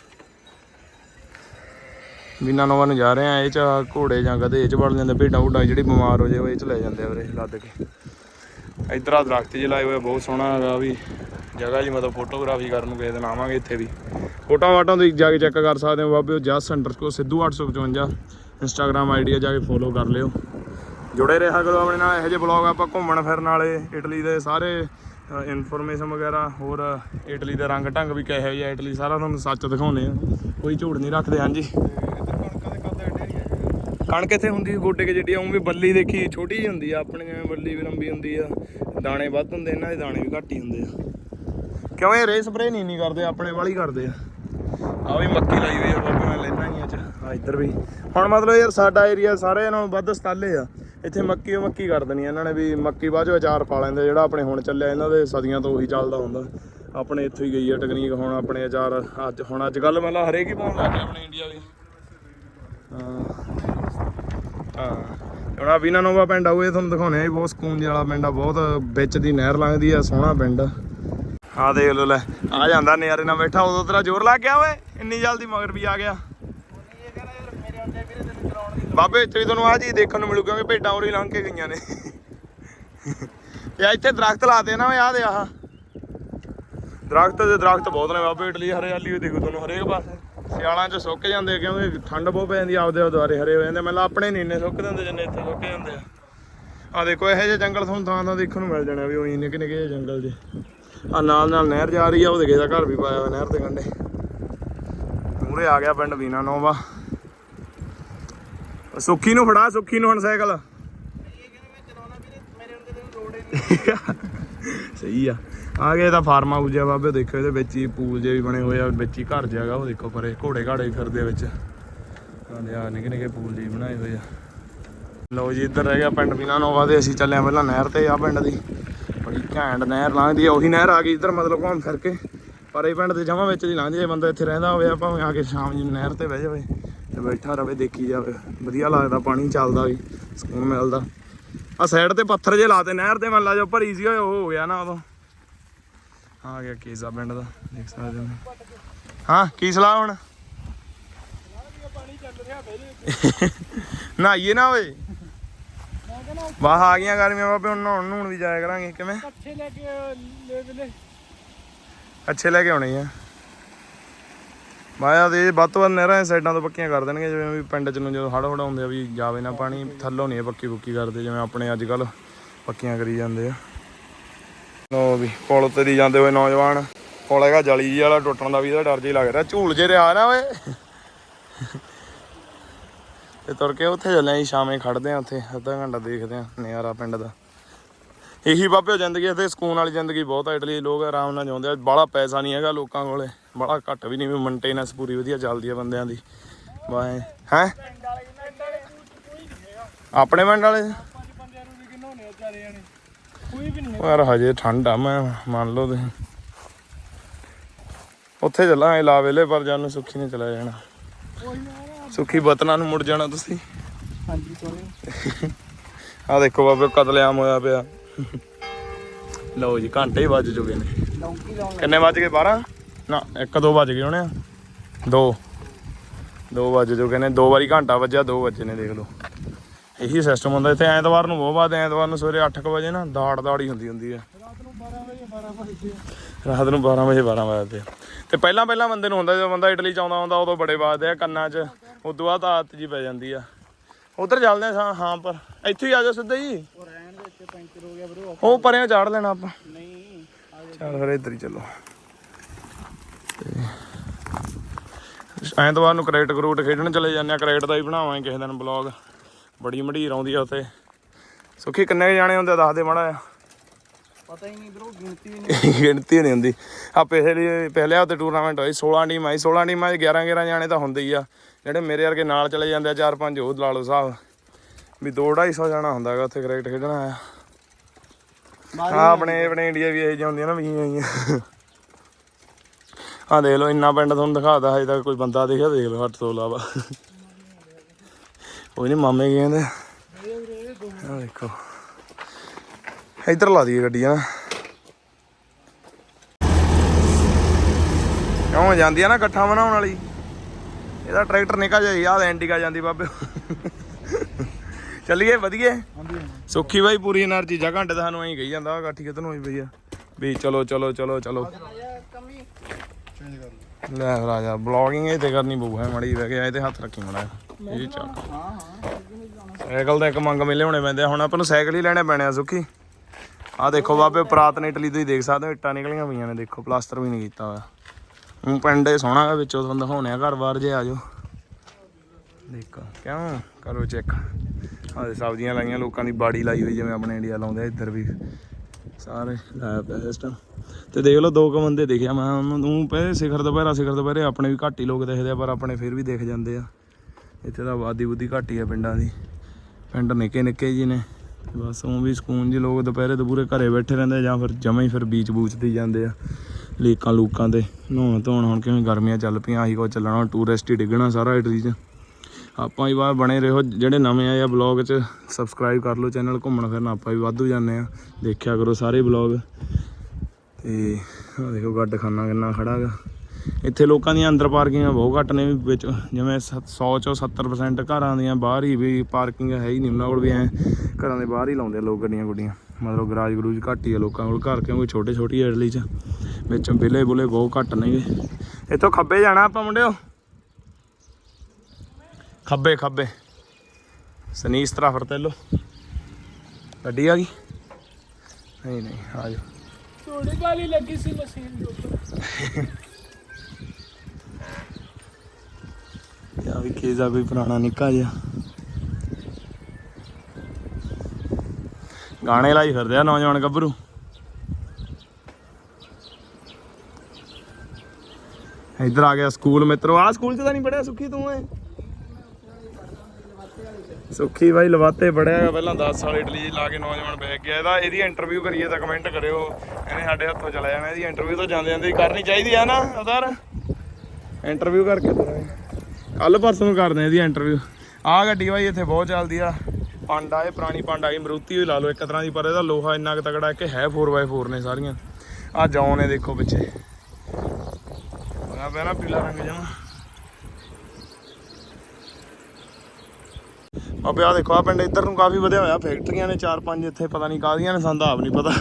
ਮਹੀਨਾ ਨਵਾਂ ਨੂੰ ਜਾ ਰਹੇ ਆ, ਇਹ ਚ ਘੋੜੇ ਜਾਂ ਗਧੇ ਇਹ ਚ ਵੜ ਜਾਂਦੇ, ਭੇਡਾਂ ਭੂਡਾਂ ਜਿਹੜੀ ਬਿਮਾਰ ਹੋ ਜਾਵੇ ਉਹ ਇਹ ਚ ਲੈ ਜਾਂਦੇ ਆ ਵੀਰੇ, ਲੱਦ ਕੇ। ਇੱਧਰ ਆ ਦਰਖਤ ਜਿਹੇ ਲਾਏ ਹੋਏ ਬਹੁਤ ਸੋਹਣਾ ਹੈਗਾ ਵੀ। ਜਗ੍ਹਾ ਜੀ ਮਤਲਬ ਫੋਟੋਗ੍ਰਾਫੀ ਕਰਨ ਨੂੰ ਕਿਸੇ ਦਿਨ ਆਵਾਂਗੇ ਇੱਥੇ ਵੀ। ਫੋਟੋਆਂ ਵਾਟਾਂ ਤੁਸੀਂ ਜਾ ਕੇ ਚੈੱਕ ਕਰ ਸਕਦੇ ਹੋ, ਬਾਬੇ Jas underscore Sidhu 855 Instagram ID ਆ, ਜਾ ਕੇ ਫੋਲੋ ਕਰ ਲਿਓ। ਜੁੜੇ ਰਿਹਾ ਕਰੋ ਆਪਣੇ ਨਾਲ, ਇਹੋ ਜਿਹੇ ਬਲੌਗ ਆਪਾਂ ਘੁੰਮਣ ਫਿਰਨ ਵਾਲੇ ਇਟਲੀ ਦੇ ਸਾਰੇ ਇਨਫੋਰਮੇਸ਼ਨ ਵਗੈਰਾ, ਹੋਰ ਇਟਲੀ ਦਾ ਰੰਗ ਢੰਗ ਵੀ ਕਿਹੋ ਜਿਹਾ ਇਟਲੀ ਸਾਰਾ ਤੁਹਾਨੂੰ ਸੱਚ ਦਿਖਾਉਨੇ ਆ। ਕੋਈ ਝੂਠ ਨਹੀਂ ਰੱਖਦੇ, ਹਾਂਜੀ ਕਣਕਾਂ ਦੇ ਕੱਦ ਐਡੇ ਨਹੀਂ ਹੈਗੇ ਕਣਕ ਇੱਥੇ ਹੁੰਦੀ ਗੋਡੇ ਕੇ ਜਿਹੜੀ ਉਹ ਵੀ ਬੱਲੀ ਦੇਖੀ, ਛੋਟੀ ਜਿਹੀ ਹੁੰਦੀ ਆ ਆਪਣੀ ਜਿਵੇਂ ਬੱਲੀ ਵੀ ਲੰਬੀ ਹੁੰਦੀ ਆ, ਦਾਣੇ ਵੱਧ ਹੁੰਦੇ, ਇਹਨਾਂ ਦੇ ਦਾਣੇ ਵੀ ਘੱਟ ਹੀ ਹੁੰਦੇ ਆ। ਕਿਉਂ ਇਹ ਰੇ ਸਪਰੇ ਨਹੀਂ ਨਹੀਂ ਕਰਦੇ, ਆਪਣੇ ਵਾਲੀ ਕਰਦੇ ਆ। ਆ ਵੀ ਮੱਕੀ ਲਾਈ ਹੋਈ ਆ, ਬਾਬਾ, ਮੈਂ ਲੈਣਾ ਹੀ ਅੱਜ ਆ ਇੱਧਰ ਵੀ। ਹੁਣ ਮਤਲਬ ਯਾਰ, ਸਾਡਾ ਏਰੀਆ ਸਾਰੇ ਨਾਲੋਂ ਵੱਧ ਸਤਾਲੇ ਆ। ਇੱਥੇ ਮੱਕੀ ਓ ਮੱਕੀ ਕਰ ਦੇਣੀ ਆ, ਇਹਨਾਂ ਨੇ ਵੀ ਮੱਕੀ ਬਾਅਦ ਚੋਂ ਅਚਾਰ ਪਾ ਲੈਂਦੇ ਜਿਹੜਾ ਆਪਣੇ ਹੁਣ ਚੱਲਿਆ, ਇਹਨਾਂ ਦੇ ਸਦੀਆਂ ਤੋਂ ਉਹੀ ਚੱਲਦਾ ਹੁੰਦਾ। ਆਪਣੇ ਇੱਥੋਂ ਹੀ ਗਈ ਆ ਟੈਕਨੀਕ ਹੁਣ ਆਪਣੇ ਅਚਾਰ, ਅੱਜ, ਹੁਣ ਅੱਜ ਕੱਲ ਮਤਲਬ ਹਰੇਕ ਹੀ ਪਾਉਣ ਲੱਗ ਗਿਆ ਆਪਣੇ ਇੰਡੀਆ ਵੀ। ਹਾਂ। ਹੁਣ ਵੀਨਾ ਨੋਵਾ ਪਿੰਡ ਆਉਏ ਤੁਹਾਨੂੰ ਦਿਖਾਉਣੇ ਆ ਬਹੁਤ ਸਕੂਨ ਜਿਹਾ ਵਾਲਾ ਪਿੰਡ ਆ, ਬਹੁਤ ਵਿੱਚ ਦੀ ਨਹਿਰ ਲੰਘਦੀ ਆ, ਸੋਹਣਾ ਪਿੰਡ ਆ। ਆਹ ਦੇਖ ਲੋ ਲੈ, ਆ ਜਾਂਦਾ ਨਜ਼ਾਰੇ ਨਾਲ ਬੈਠਾ, ਉਦੋਂ ਤੇਰਾ ਜ਼ੋਰ ਲੱਗ ਗਿਆ ਓਏ, ਇੰਨੀ ਜਲਦੀ ਮਗਰ ਵੀ ਆ ਗਿਆ। ਬਾਬੇ, ਇੱਥੇ ਵੀ ਤੁਹਾਨੂੰ ਆ ਜੀ ਦੇਖਣ ਨੂੰ ਮਿਲੂ ਕਿਉਂਕਿ ਭੇਡਾਂ ਉਰੇ ਲੰਘ ਕੇ ਗਈਆਂ ਨੇ। ਇਹ ਇੱਥੇ ਦਰਖਤ ਲਾਤੇ ਨਾ ਓਏ ਆ ਦੇ ਆਹ। ਦਰਖਤ ਦੇ ਦਰਖਤ ਬਹੁਤ ਨੇ ਬਾਬੇ, ਇਟਲੀ ਹਰਿਆਲੀ ਦੇਖੋ ਤੁਹਾਨੂੰ, ਹਰੇਕ ਪਾਸੇ। ਸਿਆਲਾਂ 'ਚ ਸੁੱਕ ਜਾਂਦੇ ਕਿਉਂਕਿ ਠੰਡ ਬਹੁਤ ਪੈ ਜਾਂਦੀ ਆਪਦੇ ਦੁਆਰੇ ਹਰੇ ਹੋ ਜਾਂਦੇ ਮਤਲਬ ਆਪਣੇ ਨਹੀਂ ਇੰਨੇ ਸੁੱਕਦੇ ਹੁੰਦੇ ਜਿੰਨੇ ਇੱਥੇ ਸੁੱਕ ਜਾਂਦੇ ਆ। ਆ ਦੇਖੋ ਇਹੋ ਜਿਹੇ ਜੰਗਲ ਤੁਹਾਨੂੰ ਥਾਂ ਥਾਂ ਦੇਖਣ ਨੂੰ ਮਿਲ ਜਾਣੇ ਵੀ ਉਹੀ ਨਿੱਕੇ ਨਿੱਕੇ ਜੰਗਲ ਜੇ। ਆ ਨਾਲ ਨਾਲ ਨਹਿਰ ਜਾ ਰਹੀ ਆ ਉਹਦੇ ਕਿਸੇ ਦਾ ਘਰ ਵੀ ਪਾਇਆ ਹੋਇਆ ਨਹਿਰ ਦੇ ਕੰਢੇ। ਮੂਰੇ ਆ ਗਿਆ ਪਿੰਡ ਵੀਨਾ ਨੋਵਾ। ਸੁੱਖੀ ਨੂੰ ਫੜਾ ਸੁੱਖੀ ਨੂੰ ਹੁਣ ਸਾਈਕਲ। ਸਹੀ ਆ। ਆ ਗਏ ਤਾਂ ਫਾਰਮ ਹਾਊਸ ਜਿਹਾ ਬਾਬੇ, ਦੇਖੋ ਇਹਦੇ ਵਿੱਚ ਹੀ ਪੂਲ ਜੇ ਵੀ ਬਣੇ ਹੋਏ ਆ, ਵਿੱਚ ਹੀ ਘਰ ਜਿਹਾ ਹੈਗਾ ਉਹ ਦੇਖੋ ਪਰੇ, ਘੋੜੇ ਘਾੜੇ ਵੀ ਫਿਰਦੇ ਆ ਵਿੱਚ। ਆਂਦੇ ਆ ਨਿੱਕੇ ਨਿੱਕੇ ਪੂਲ ਜੀ ਬਣਾਏ ਹੋਏ ਆ। ਲਓ ਜੀ, ਇੱਧਰ ਰਹਿ ਗਿਆ ਪਿੰਡ ਬਿਨਾ ਨੋਵਾ ਤੇ ਅਸੀਂ ਚੱਲੇ ਆ ਪਹਿਲਾਂ ਨਹਿਰ ਤੇ ਆ ਪਿੰਡ ਦੀ। ਬੜੀ ਘੈਂਟ ਨਹਿਰ ਲੰਘਦੀ ਆ, ਉਹੀ ਨਹਿਰ ਆ ਗਈ ਇੱਧਰ ਮਤਲਬ ਘੁੰਮ ਫਿਰ ਕੇ। ਪਰ ਇਹ ਪਿੰਡ ਦੇ ਜਮਾਂ ਵਿੱਚ ਦੀ ਲੰਘਦੀ ਜੇ ਬੰਦਾ ਇੱਥੇ ਰਹਿੰਦਾ ਹੋਵੇ ਭਾਵੇਂ ਆ ਕੇ ਸ਼ਾਮ ਜੀ ਨੂੰ ਨਹਿਰ ਤੇ ਬਹਿ ਜਾਵੇ ਤੇ ਬੈਠਾ ਰਵੇ, ਦੇਖੀ ਜਾਵੇ। ਵਧੀਆ ਲੱਗਦਾ, ਪਾਣੀ ਚੱਲਦਾ ਵੀ, ਸਕੂਨ ਮਿਲਦਾ। ਆ ਸਾਈਡ ਤੇ ਪੱਥਰ ਜੇ ਲਾਤੇ, ਨਹਿਰ ਤੇ ਮੰਨ ਲਾ ਜੋ, ਭਰੀ ਸੀ ਉਹ ਹੋ ਗਿਆ ਨਾ ਉਦੋਂ। ਆ ਗਿਆ ਕੇਜ਼ਾ ਪਿੰਡ ਦਾ ਦੇਖ ਸਕਦੇ ਹੋ। ਹਾਂ ਕੀ ਸਲਾਹ ਹੁਣ? ਨਹਾਈਏ ਨਾ ਓਏ। ਵਾਹ ਆ ਗਈਆਂ ਗਰਮੀਆਂ ਬਾਬੇ ਹੁਣ ਨਹਾਉਣ ਨੂਣ ਵੀ ਜਾਇਆ ਕਰਾਂਗੇ ਕਿਵੇਂ? ਕੱਛੇ ਲੈ ਕੇ ਲੈ ਵੇਲੇ ਅੱਛੇ ਲੈ ਕੇ ਆਉਣੇ ਆ। ਮਾਇਆ ਦੇ ਵੱਧ ਤੋਂ ਵੱਧ ਨਹਿਰਾਂ ਦੀਆਂ ਸਾਈਡਾਂ ਤੋਂ ਪੱਕੀਆਂ ਕਰ ਦੇਣਗੇ ਜਿਵੇਂ ਵੀ ਪਿੰਡ ਚ ਨੂੰ ਜਦੋਂ ਹੜ੍ਹ ਹੜ ਹੁੰਦੇ ਆ ਵੀ ਜਾਵੇ ਨਾ ਪਾਣੀ ਥੱਲੋਂ ਨਹੀਂ ਪੱਕੀ ਪੁੱਕੀ ਕਰਦੇ ਜਿਵੇਂ ਆਪਣੇ ਅੱਜ ਕੱਲ ਪੱਕੀਆਂ ਕਰੀ ਜਾਂਦੇ ਆ। ਲੋ ਵੀ ਪੁਲ ਤੇ ਦੀ ਜਾਂਦੇ ਹੋਏ ਨੌਜਵਾਨ। ਪੁਲ ਹੈਗਾ ਜਲੀ ਜੀ ਵਾਲਾ ਟੁੱਟਣ ਦਾ ਵੀ ਇਹਦਾ ਡਰ ਜਿਹਾ ਲੱਗ ਰਿਹਾ। ਝੂਲ ਜੇ ਰਿਹਾ ਨਾ ਓਏ। ਤੇ ਤੁਰ ਕੇ ਉੱਥੇ ਚੱਲੇ ਜੀ ਸ਼ਾਮੇ ਖੜਦੇ ਆ ਉੱਥੇ ਅੱਧਾ ਘੰਟਾ ਦੇਖਦੇ ਆ ਨਜ਼ਾਰਾ ਪਿੰਡ ਦਾ। ਇਹੀ ਬਾਬੇ ਜ਼ਿੰਦਗੀ ਇੱਥੇ ਸਕੂਨ ਵਾਲੀ ਜ਼ਿੰਦਗੀ ਬਹੁਤ ਆ ਇਟਲੀ ਲੋਕ ਆਰਾਮ ਨਾਲ ਜਿਉਂਦੇ ਆ। ਬਾਹਲਾ ਪੈਸਾ ਨਹੀਂ ਹੈਗਾ ਲੋਕਾਂ ਕੋਲੇ ਬੜਾ ਘੱਟ ਵੀ ਨਹੀਂ ਵੀ ਮੇਨਟੇਨੈਂਸ ਪੂਰੀ ਵਧੀਆ ਚੱਲਦੀ ਆ ਬੰਦਿਆਂ ਦੀ। ਵਾਏ ਹੈ? ਆਪਣੇ ਪਿੰਡ ਵਾਲੇ? ਕੋਈ ਵੀ ਨਹੀਂ ਯਾਰ ਹਜੇ ਠੰਡ ਆ ਮੈਂ ਮੰਨ ਲਓ ਤੁਸੀਂ। ਉੱਥੇ ਚੱਲਾਂਗੇ ਲਾ ਵੇਲੇ ਪਰ ਜਾਨੂੰ ਸੁੱਖੀ ਨੇ ਚਲਾ ਜਾਣਾ। ਸੁੱਖੀ ਬਤਨਾਂ ਨੂੰ ਮੁੜ ਜਾਣਾ ਤੁਸੀਂ। ਹਾਂਜੀ ਆ ਦੇਖੋ ਬਾਬੇ ਕਤਲੇਆਮ ਹੋਇਆ ਪਿਆ। ਲਓ ਜੀ ਘੰਟੇ ਹੀ ਵੱਜ ਚੁੱਕੇ ਨੇ। ਕਿੰਨੇ ਵੱਜ ਗਏ? 12 ਨਾ 1 2 ਵੱਜ ਗਏ ਹੋਣੇ ਆ। 2 2 ਵੱਜ ਚੁੱਕੇ ਨੇ ਦੋ ਵਾਰੀ ਘੰਟਾ ਵੱਜਿਆ 2 ਵਜੇ ਨੇ ਦੇਖ ਲਓ। ਇਹੀ ਸਿਸਟਮ ਹੁੰਦਾ। ਇੱਥੇ ਐਤਵਾਰ ਨੂੰ ਬਹੁਤ ਬਾਅਦ ਐਤਵਾਰ ਨੂੰ ਸਵੇਰੇ 8 ਵਜੇ ਨਾ ਦਾੜ ਦਾੜੀ ਹੁੰਦੀ ਹੁੰਦੀ ਆ। ਰਾਤ ਨੂੰ 12 ਵਜੇ 12 ਵਜੇ ਰਾਤ ਨੂੰ 12 ਵਜੇ 12 ਵਜੇ ਤੇ ਪਹਿਲਾਂ ਪਹਿਲਾਂ ਬੰਦੇ ਨੂੰ ਹੁੰਦਾ, ਜਦੋਂ ਬੰਦਾ ਇਟਲੀ ਚ ਆਉਂਦਾ ਹੁੰਦਾ, ਉਦੋਂ ਬੜੇ ਵੱਜਦੇ ਆ, ਕੰਨਾਂ 'ਚ। ਉਦੋਂ ਬਾਅਦ ਆਦਤ ਜੀ ਪੈ ਜਾਂਦੀ ਆ। ਉਧਰ ਚੱਲਦੇ ਆ ਹਾਂ, ਪਰ ਇੱਥੇ ਹੀ ਆ ਜਾਓ ਸਿੱਧਾ ਜੀ। ਉਹ ਰਹਿਣ ਦੇ ਇੱਥੇ ਪੈਂਚਰ ਹੋ ਗਿਆ ਬਰੋ ਉਹ ਪਰਿਆਂ ਚਾੜ ਲੈਣਾ ਆਪਾਂ। ਨਹੀਂ ਚੱਲ ਫਿਰ ਇੱਧਰ ਹੀ ਚੱਲੋ। ਐਤਵਾਰ ਨੂੰ ਕ੍ਰਿਕਟ ਕਰੂਟ ਖੇਡਣ ਚਲੇ ਜਾਂਦੇ ਆ। ਕ੍ਰਿਕਟ ਦਾ ਹੀ ਬਣਾਵਾਂਗੇ ਕਿਸੇ ਦਿਨ ਬਲੌਗ ਬੜੀ ਮਢੀਰ ਆਉਂਦੀ ਆ ਉੱਥੇ। ਸੁਖੀ ਕਿੰਨੇ ਜਾਣੇ ਹੁੰਦੇ ਆ, ਦੱਸ ਦੇ ਮਾੜਾ ਜਿਹਾ। ਪਤਾ ਹੀ ਨਹੀਂ ਬਰੋ ਗਿਣਤੀ ਵੀ ਨਹੀਂ। ਗਿਣਤੀ ਨਹੀਂ ਹੁੰਦੀ। ਆ ਪਿਛਲੇ ਪਹਿਲੇ ਹਫ਼ਤੇ ਟੂਰਨਾਮੈਂਟ ਹੋਈ 16 ਟੀਮਾਂ ਆਈ 16 ਟੀਮਾਂ 'ਚ 11 11 ਜਾਣੇ ਤਾਂ ਹੁੰਦੇ ਹੀ ਆ। ਜਿਹੜੇ ਮੇਰੇ ਵਰਗੇ ਨਾਲ ਚਲੇ ਜਾਂਦੇ ਆ ਚਾਰ ਪੰਜ ਉਹ ਲਾ ਲਓ ਹਿਸਾਬ ਵੀ 2 250 ਜਾਣਾ ਹੁੰਦਾ ਹੈਗਾ ਉੱਥੇ ਕ੍ਰਿਕਟ ਖੇਡਣਾ ਆ ਆ ਆਪਣੇ ਆਪਣੇ ਇੰਡੀਆ ਵੀ ਇਹ ਜਾਂਦੀਆਂ ਨਾ ਵੀ ਆਈਆਂ। ਆ ਦੇਖ ਲਓ ਇੰਨਾ ਪਿੰਡ ਤੁਹਾਨੂੰ ਦਿਖਾਦਾ ਹਜੇ ਤੱਕ ਕੋਈ ਬੰਦਾ ਦੇਖਿਆ ਦੇਖ ਲਓ ਹੱਟ ਤੋਂ ਇਲਾਵਾ। ਕੋਈ ਨਹੀਂ ਮਾਮੇ ਗਏ ਕਹਿੰਦੇ ਆ ਦੇਖੋ। ਇੱਧਰ ਲਾ ਦਈਏ ਗੱਡੀ ਕਿਉਂ ਜਾਂਦੀ ਆ ਨਾ ਇਕੱਠਾ ਬਣਾਉਣ ਵਾਲੀ? ਇਹਦਾ ਟਰੈਕਟਰ ਨਿਕਾ ਜਾਈ ਆ ਐਂਟੀਕਾ ਜਾਂਦੀ ਬਾਬੇ। ਚੱਲੀਏ ਵਧੀਏ। ਸੁੱਖੀ ਬਾਈ ਪੂਰੀ એનર્ਜੀ ਜਾ ਘੰਟੇ ਦਾ ਸਾਨੂੰ ਐਂ ਕਹੀ ਜਾਂਦਾ ਇਕੱਠੀ ਕਿਧਰ ਨੂੰ ਹੋਈ ਪਈ ਵੀ ਚਲੋ ਚਲੋ ਚਲੋ ਚਲੋ। ਲੈ ਰਾਜਾ ਬਲੌਗਿੰਗ ਇਹ ਤੇ ਕਰਨੀ ਪਊ ਹੈ ਮੜੀ ਬਹਿ ਕੇ ਐ ਤੇ ਹੱਥ ਰੱਖੀ ਮੜਾ ਇਹ ਚੱਕ ਸਾਈਕਲ ਦਾ ਇੱਕ ਮੰਗ ਮਿਲੇ ਹੋਣੇ ਪੈਂਦੇ ਆ। ਹੁਣ ਆਪਾਂ ਨੂੰ ਸਾਈਕਲ ਹੀ ਲੈਣੇ ਪੈਣੇ ਆ ਸੁੱਖੀ। ਆ ਦੇਖੋ ਬਾਬੇ, ਪ੍ਰਾਤਨ ਇਟਲੀ ਤੁਸੀਂ ਦੇਖ ਸਕਦੇ ਹੋ, ਇੱਟਾਂ ਨਿਕਲੀਆਂ ਪਈਆਂ ਨੇ। ਦੇਖੋ, ਪਲਾਸਟਰ ਵੀ ਨਹੀਂ ਕੀਤਾ ਹੋਇਆ। ਹੁਣ ਪਿੰਡ ਇਹ ਸੋਹਣਾ ਹੈ, ਵਿੱਚੋਂ ਤੁਹਾਨੂੰ ਦਿਖਾਉਣੇ ਆ ਘਰ ਬਾਹਰ ਜੇ ਆ ਜਾਓ। ਦੇਖੋ, ਕਿਉਂ? ਕਰੋ ਚੈੱਕ। ਆਹ ਸਬਜ਼ੀਆਂ ਲਾਈਆਂ, ਲੋਕਾਂ ਦੀ ਬਾੜੀ ਲਾਈ ਹੋਈ, ਜਿਵੇਂ ਆਪਣੇ ਇੰਡੀਆ ਲਾਉਂਦੇ ਆ, ਇੱਧਰ ਵੀ। ਸਾਰੇ ਲਾਇਆ ਪਿਆ ਸਿਸਟਮ ਤੇ ਦੇਖ ਲਓ, ਦੋ ਕੁ ਬੰਦੇ ਦੇਖਿਆ ਮੈਂ ਉਹਨਾਂ ਨੂੰ ਪਹਿਲੇ ਸਿਖਰ ਦੁਪਹਿਰਾ, ਸਿਖਰ ਦੁਪਹਿਰੇ ਆਪਣੇ ਵੀ ਘੱਟ ਹੀ ਲੋਕ ਦੇਖਦੇ ਆ, ਪਰ ਆਪਣੇ ਫਿਰ ਵੀ ਦੇਖ ਜਾਂਦੇ ਆ। ਇੱਥੇ ਤਾਂ ਆਬਾਦੀ ਬੁੱਧੀ ਘੱਟ ਹੀ ਆ ਪਿੰਡਾਂ ਦੀ। ਪਿੰਡ ਨਿੱਕੇ ਨਿੱਕੇ ਜੀ ਨੇ। ਬਸ ਉਹ ਵੀ ਸਕੂਨ ਜੀ ਲੋਕ ਦੁਪਹਿਰੇ ਦੁਪਹਿਰੇ ਘਰੇ ਬੈਠੇ ਰਹਿੰਦੇ ਜਾਂ ਫਿਰ ਜਮਾਂ ਹੀ ਫਿਰ ਬੀਚ ਬੂਚ ਤੇ ਹੀ ਜਾਂਦੇ ਆ। ਲੇਕਾਂ ਲੂਕਾਂ ਤੇ, ਨਹਾਉਣ ਧੋਣ ਹੁਣ ਕਿਵੇਂ ਗਰਮੀਆਂ ਚੱਲ ਪਈਆਂ, ਆਹੀ ਕੋ ਚੱਲਣਾ ਟੂਰਿਸਟ ਹੀ ਡਿੱਗਣਾ ਸਾਰਾ ਇਟਲੀ 'ਚ। ਆਪਾਂ ਹੀ ਬਾਹਰ ਬਣੇ ਰਹੋ, ਜਿਹੜੇ ਨਵੇਂ ਆਏ ਆ ਬਲੌਗ 'ਚ ਸਬਸਕ੍ਰਾਈਬ ਕਰ ਲਓ ਚੈਨਲ ਘੁੰਮਣ ਫਿਰਨ ਆਪਾਂ ਵੀ ਵਾਧੂ ਜਾਂਦੇ ਆ। ਦੇਖਿਆ ਕਰੋ ਸਾਰੇ ਬਲੌਗ ਤੇ ਆਹ ਦੇਖੋ ਗੱਡ ਖਾਨਾ ਕਿੰਨਾ ਖੜਾ ਗਾ ਇੱਥੇ ਲੋਕਾਂ ਦੀਆਂ ਅੰਦਰ ਪਾਰਕਿੰਗਾਂ ਬਹੁਤ ਘੱਟ ਨੇ ਵੀ ਵਿੱਚ ਜਿਵੇਂ 100 ਚੋਂ 70% ਘਰਾਂ ਦੀਆਂ ਬਾਹਰ ਹੀ ਵੀ ਪਾਰਕਿੰਗ ਹੈ ਹੀ ਨਹੀਂ ਉਹਨਾਂ ਕੋਲ ਵੀ ਐ ਘਰਾਂ ਦੇ ਬਾਹਰ ਹੀ ਲਾਉਂਦੇ ਲੋਕ ਗੱਡੀਆਂ ਗੁੱਡੀਆਂ। ਮਤਲਬ ਗਰਾਜ ਗਰੂਜ ਘੱਟ ਹੀ ਆ ਲੋਕਾਂ ਕੋਲ ਘਰ ਕਿਉਂਕਿ ਛੋਟੇ ਛੋਟੀ ਇਟਲੀ 'ਚ ਵਿੱਚ ਬਿਲੇ ਬੁਲੇ ਬਹੁਤ ਘੱਟ ਨੇਗੇ। ਇੱਥੋਂ ਖੱਬੇ ਜਾਣਾ ਆਪਾਂ ਮੁੰਡਿਓ? ਖੱਬੇ ਖੱਬੇ। ਸਨੀਸਤਰਾ ਫਰਤੇਲੋ ਗੱਡੀ ਆ ਗਈ? ਨਹੀਂ ਨਹੀਂ ਆ ਜਾਓ। ਥੋੜੀ ਗਾਲੀ ਲੱਗੀ ਸੀ ਮਸ਼ੀਨ ਦੇ ਉੱਪਰ ਆ ਵੀ ਖੇਜ਼ਾ ਕੋਈ ਪੁਰਾਣਾ ਨਿੱਕਾ ਜਿਹਾ। ਗਾਣੇ ਲਾਈ ਫਿਰਦੇ ਆ ਨੌਜਵਾਨ ਗੱਭਰੂ। ਇੱਧਰ ਆ ਗਿਆ ਸਕੂਲ ਮਿੱਤਰੋ। ਆ ਸਕੂਲ ਚ ਤਾਂ ਨਹੀਂ ਪੜਿਆ ਸੁੱਖੀ ਤੂੰ ਐ। ਸੁੱਖੀ ਬਾਈ ਲਵਾਤੇ ਪੜਿਆ ਪਹਿਲਾਂ 10 ਸਾਲ ਇਟਲੀ ਲਾ ਕੇ ਨੌਜਵਾਨ ਬੈਗ ਗਿਆ। ਇਹਦਾ ਇਹਦੀ ਇੰਟਰਵਿਊ ਕਰੀਏ ਤਾਂ ਕਮੈਂਟ ਕਰਿਓ। ਇਹਨੇ ਸਾਡੇ ਹੱਥੋਂ ਚਲਾ ਜਾਣਾ ਇਹਦੀ ਇੰਟਰਵਿਊ ਤਾਂ ਜਾਂਦੇ ਜਾਂਦੇ ਕਰਨੀ ਚਾਹੀਦੀ ਆ ਨਾ ਉਧਰ ਇੰਟਰਵਿਊ ਕਰਕੇ ਕੱਲ ਪਰਸੋਂ ਕਰਦੇ ਆ ਇਹਦੀ ਇੰਟਰਵਿਊ ਆਹ ਗੱਡੀ ਬਾਈ ਇੱਥੇ ਬਹੁਤ ਚੱਲਦੀ ਆ। ਪਾਂਡਾ ਇਹ ਪੁਰਾਣੀ ਪਾਂਡਾ ਇਹ ਮਰੂਤੀ ਹੋਈ ਲਾ ਲਓ ਇੱਕ ਤਰ੍ਹਾਂ ਦੀ, ਪਰ ਇਹਦਾ ਲੋਹਾ ਇੰਨਾ ਕੁ ਤਕੜਾ ਕਿ ਹੈ 4x4 ਨੇ ਸਾਰੀਆਂ। ਆ ਜੌਨ ਨੇ ਦੇਖੋ ਪਿੱਛੇ। ਆ ਪਿਆ ਪੀਲਾ ਰੰਗ ਜਮਾ ਅਬੇ ਆ ਦੇਖੋ ਆ ਪਿੰਡ ਇੱਧਰ ਨੂੰ ਕਾਫੀ ਵਧਿਆ ਹੋਇਆ, ਫੈਕਟਰੀਆਂ ਨੇ ਚਾਰ ਪੰਜ ਇੱਥੇ, ਪਤਾ ਨਹੀਂ ਕਾਹਦੀਆਂ ਨੇ, ਸਾਨੂੰ ਤਾਂ ਨਹੀਂ ਪਤਾ।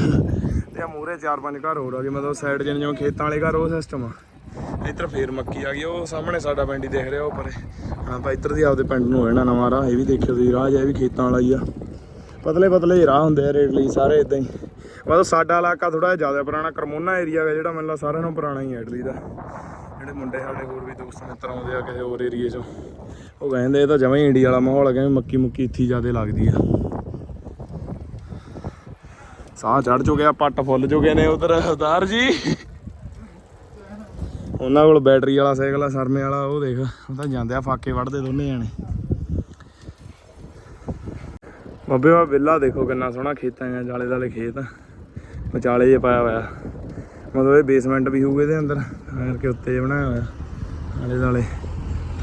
ਤੇ ਆ ਮੂਰੇ ਚਾਰ ਪੰਜ ਘਰ ਹੋਰ ਆ ਗਏ, ਮਤਲਬ ਸਾਈਡ ਜਿਹੇ ਜਿਵੇਂ ਖੇਤਾਂ ਵਾਲੇ ਘਰ, ਉਹ ਸਿਸਟਮ ਆ। ਇੱਧਰ ਫੇਰ ਮੱਕੀ ਆ ਗਈ, ਉਹ ਸਾਹਮਣੇ ਸਾਡਾ ਪਿੰਡ ਹੀ ਦਿਖ ਰਿਹਾ ਉਹ ਪਰੇ। ਹਾਂ ਆਪਾਂ ਇੱਧਰ ਦੀ ਆਪਦੇ ਪਿੰਡ ਨੂੰ ਹੋ ਨਵਾਂ ਰਾਹ, ਇਹ ਵੀ ਦੇਖਿਓ ਤੁਸੀਂ, ਰਾਹ ਜਿਹਾ ਵੀ ਖੇਤਾਂ ਵਾਲਾ ਹੀ ਆ। ਪਤਲੇ ਪਤਲੇ ਜਿਹੇ ਰਾਹ ਹੁੰਦੇ ਆ ਰੇਡ ਲਈ, ਸਾਰੇ ਇਦਾਂ ਹੀ। ਮਤਲਬ ਸਾਡਾ ਇਲਾਕਾ ਥੋੜਾ ਜ਼ਿਆਦਾ ਪੁਰਾਣਾ, ਕਰਮੋਨਾ ਏਰੀਆ ਹੈ ਜਿਹੜਾ ਮੈਨੂੰ ਲੱਗਦਾ ਸਾਰਿਆਂ ਨੂੰ ਪੁਰਾਣਾ ਹੀ ਹੈ ਇਟਲੀ ਦਾ। ਜਿਹੜੇ ਮੁੰਡੇ ਸਾਡੇ ਹੋਰ ਵੀ ਦੋਸਤ ਮਿੱਤਰ ਆਉਂਦੇ ਆ ਕਿਸੇ ਹੋਰ ਏਰੀਏ 'ਚੋਂ। ਉਹ ਕਹਿੰਦੇ ਇਹ ਤਾਂ ਜਮਾਂ ਹੀ ਇੰਡੀਆ ਵਾਲਾ ਮਾਹੌਲ ਹੈ ਕਹਿੰਦੇ ਮੱਕੀ ਮੁੱਕੀ ਇੱਥੇ ਜ਼ਿਆਦਾ ਲੱਗਦੀ ਆ। ਸਾਹ ਚੜ ਚੁੱਕਿਆ, ਪੱਟ ਫੁੱਲ ਚੁੱਕੇ ਨੇ ਉਧਰ ਅਵਤਾਰ ਜੀ। ਉਹਨਾਂ ਕੋਲ ਬੈਟਰੀ ਵਾਲਾ, ਸਾਈਕਲ ਆ ਸਰਮੇ ਵਾਲਾ, ਉਹ ਦੇਖ। ਉਹ ਤਾਂ ਜਾਂਦੇ ਆ, ਫਾਕੇ ਵੜਦੇ ਦੋਨੇ ਜਾਣੇ। ਬੱਬੇ ਵਾ ਵਿਲਾ ਦੇਖੋ ਕਿੰਨਾ ਸੋਹਣਾ ਖੇਤਾਂ ਆ ਜਾਲੇ ਦਾਲੇ ਖੇਤ ਵਿਚਾਲੇ ਜੇ ਪਾਇਆ ਹੋਇਆ। ਮਤਲਬ ਇਹ ਬੇਸਮੈਂਟ ਵੀ ਹੋਊਗਾ ਇਹਦੇ ਅੰਦਰ। ਕਰਕੇ ਉੱਤੇ ਬਣਾਇਆ ਹੋਇਆ। ਆਲੇ ਦਾਲੇ।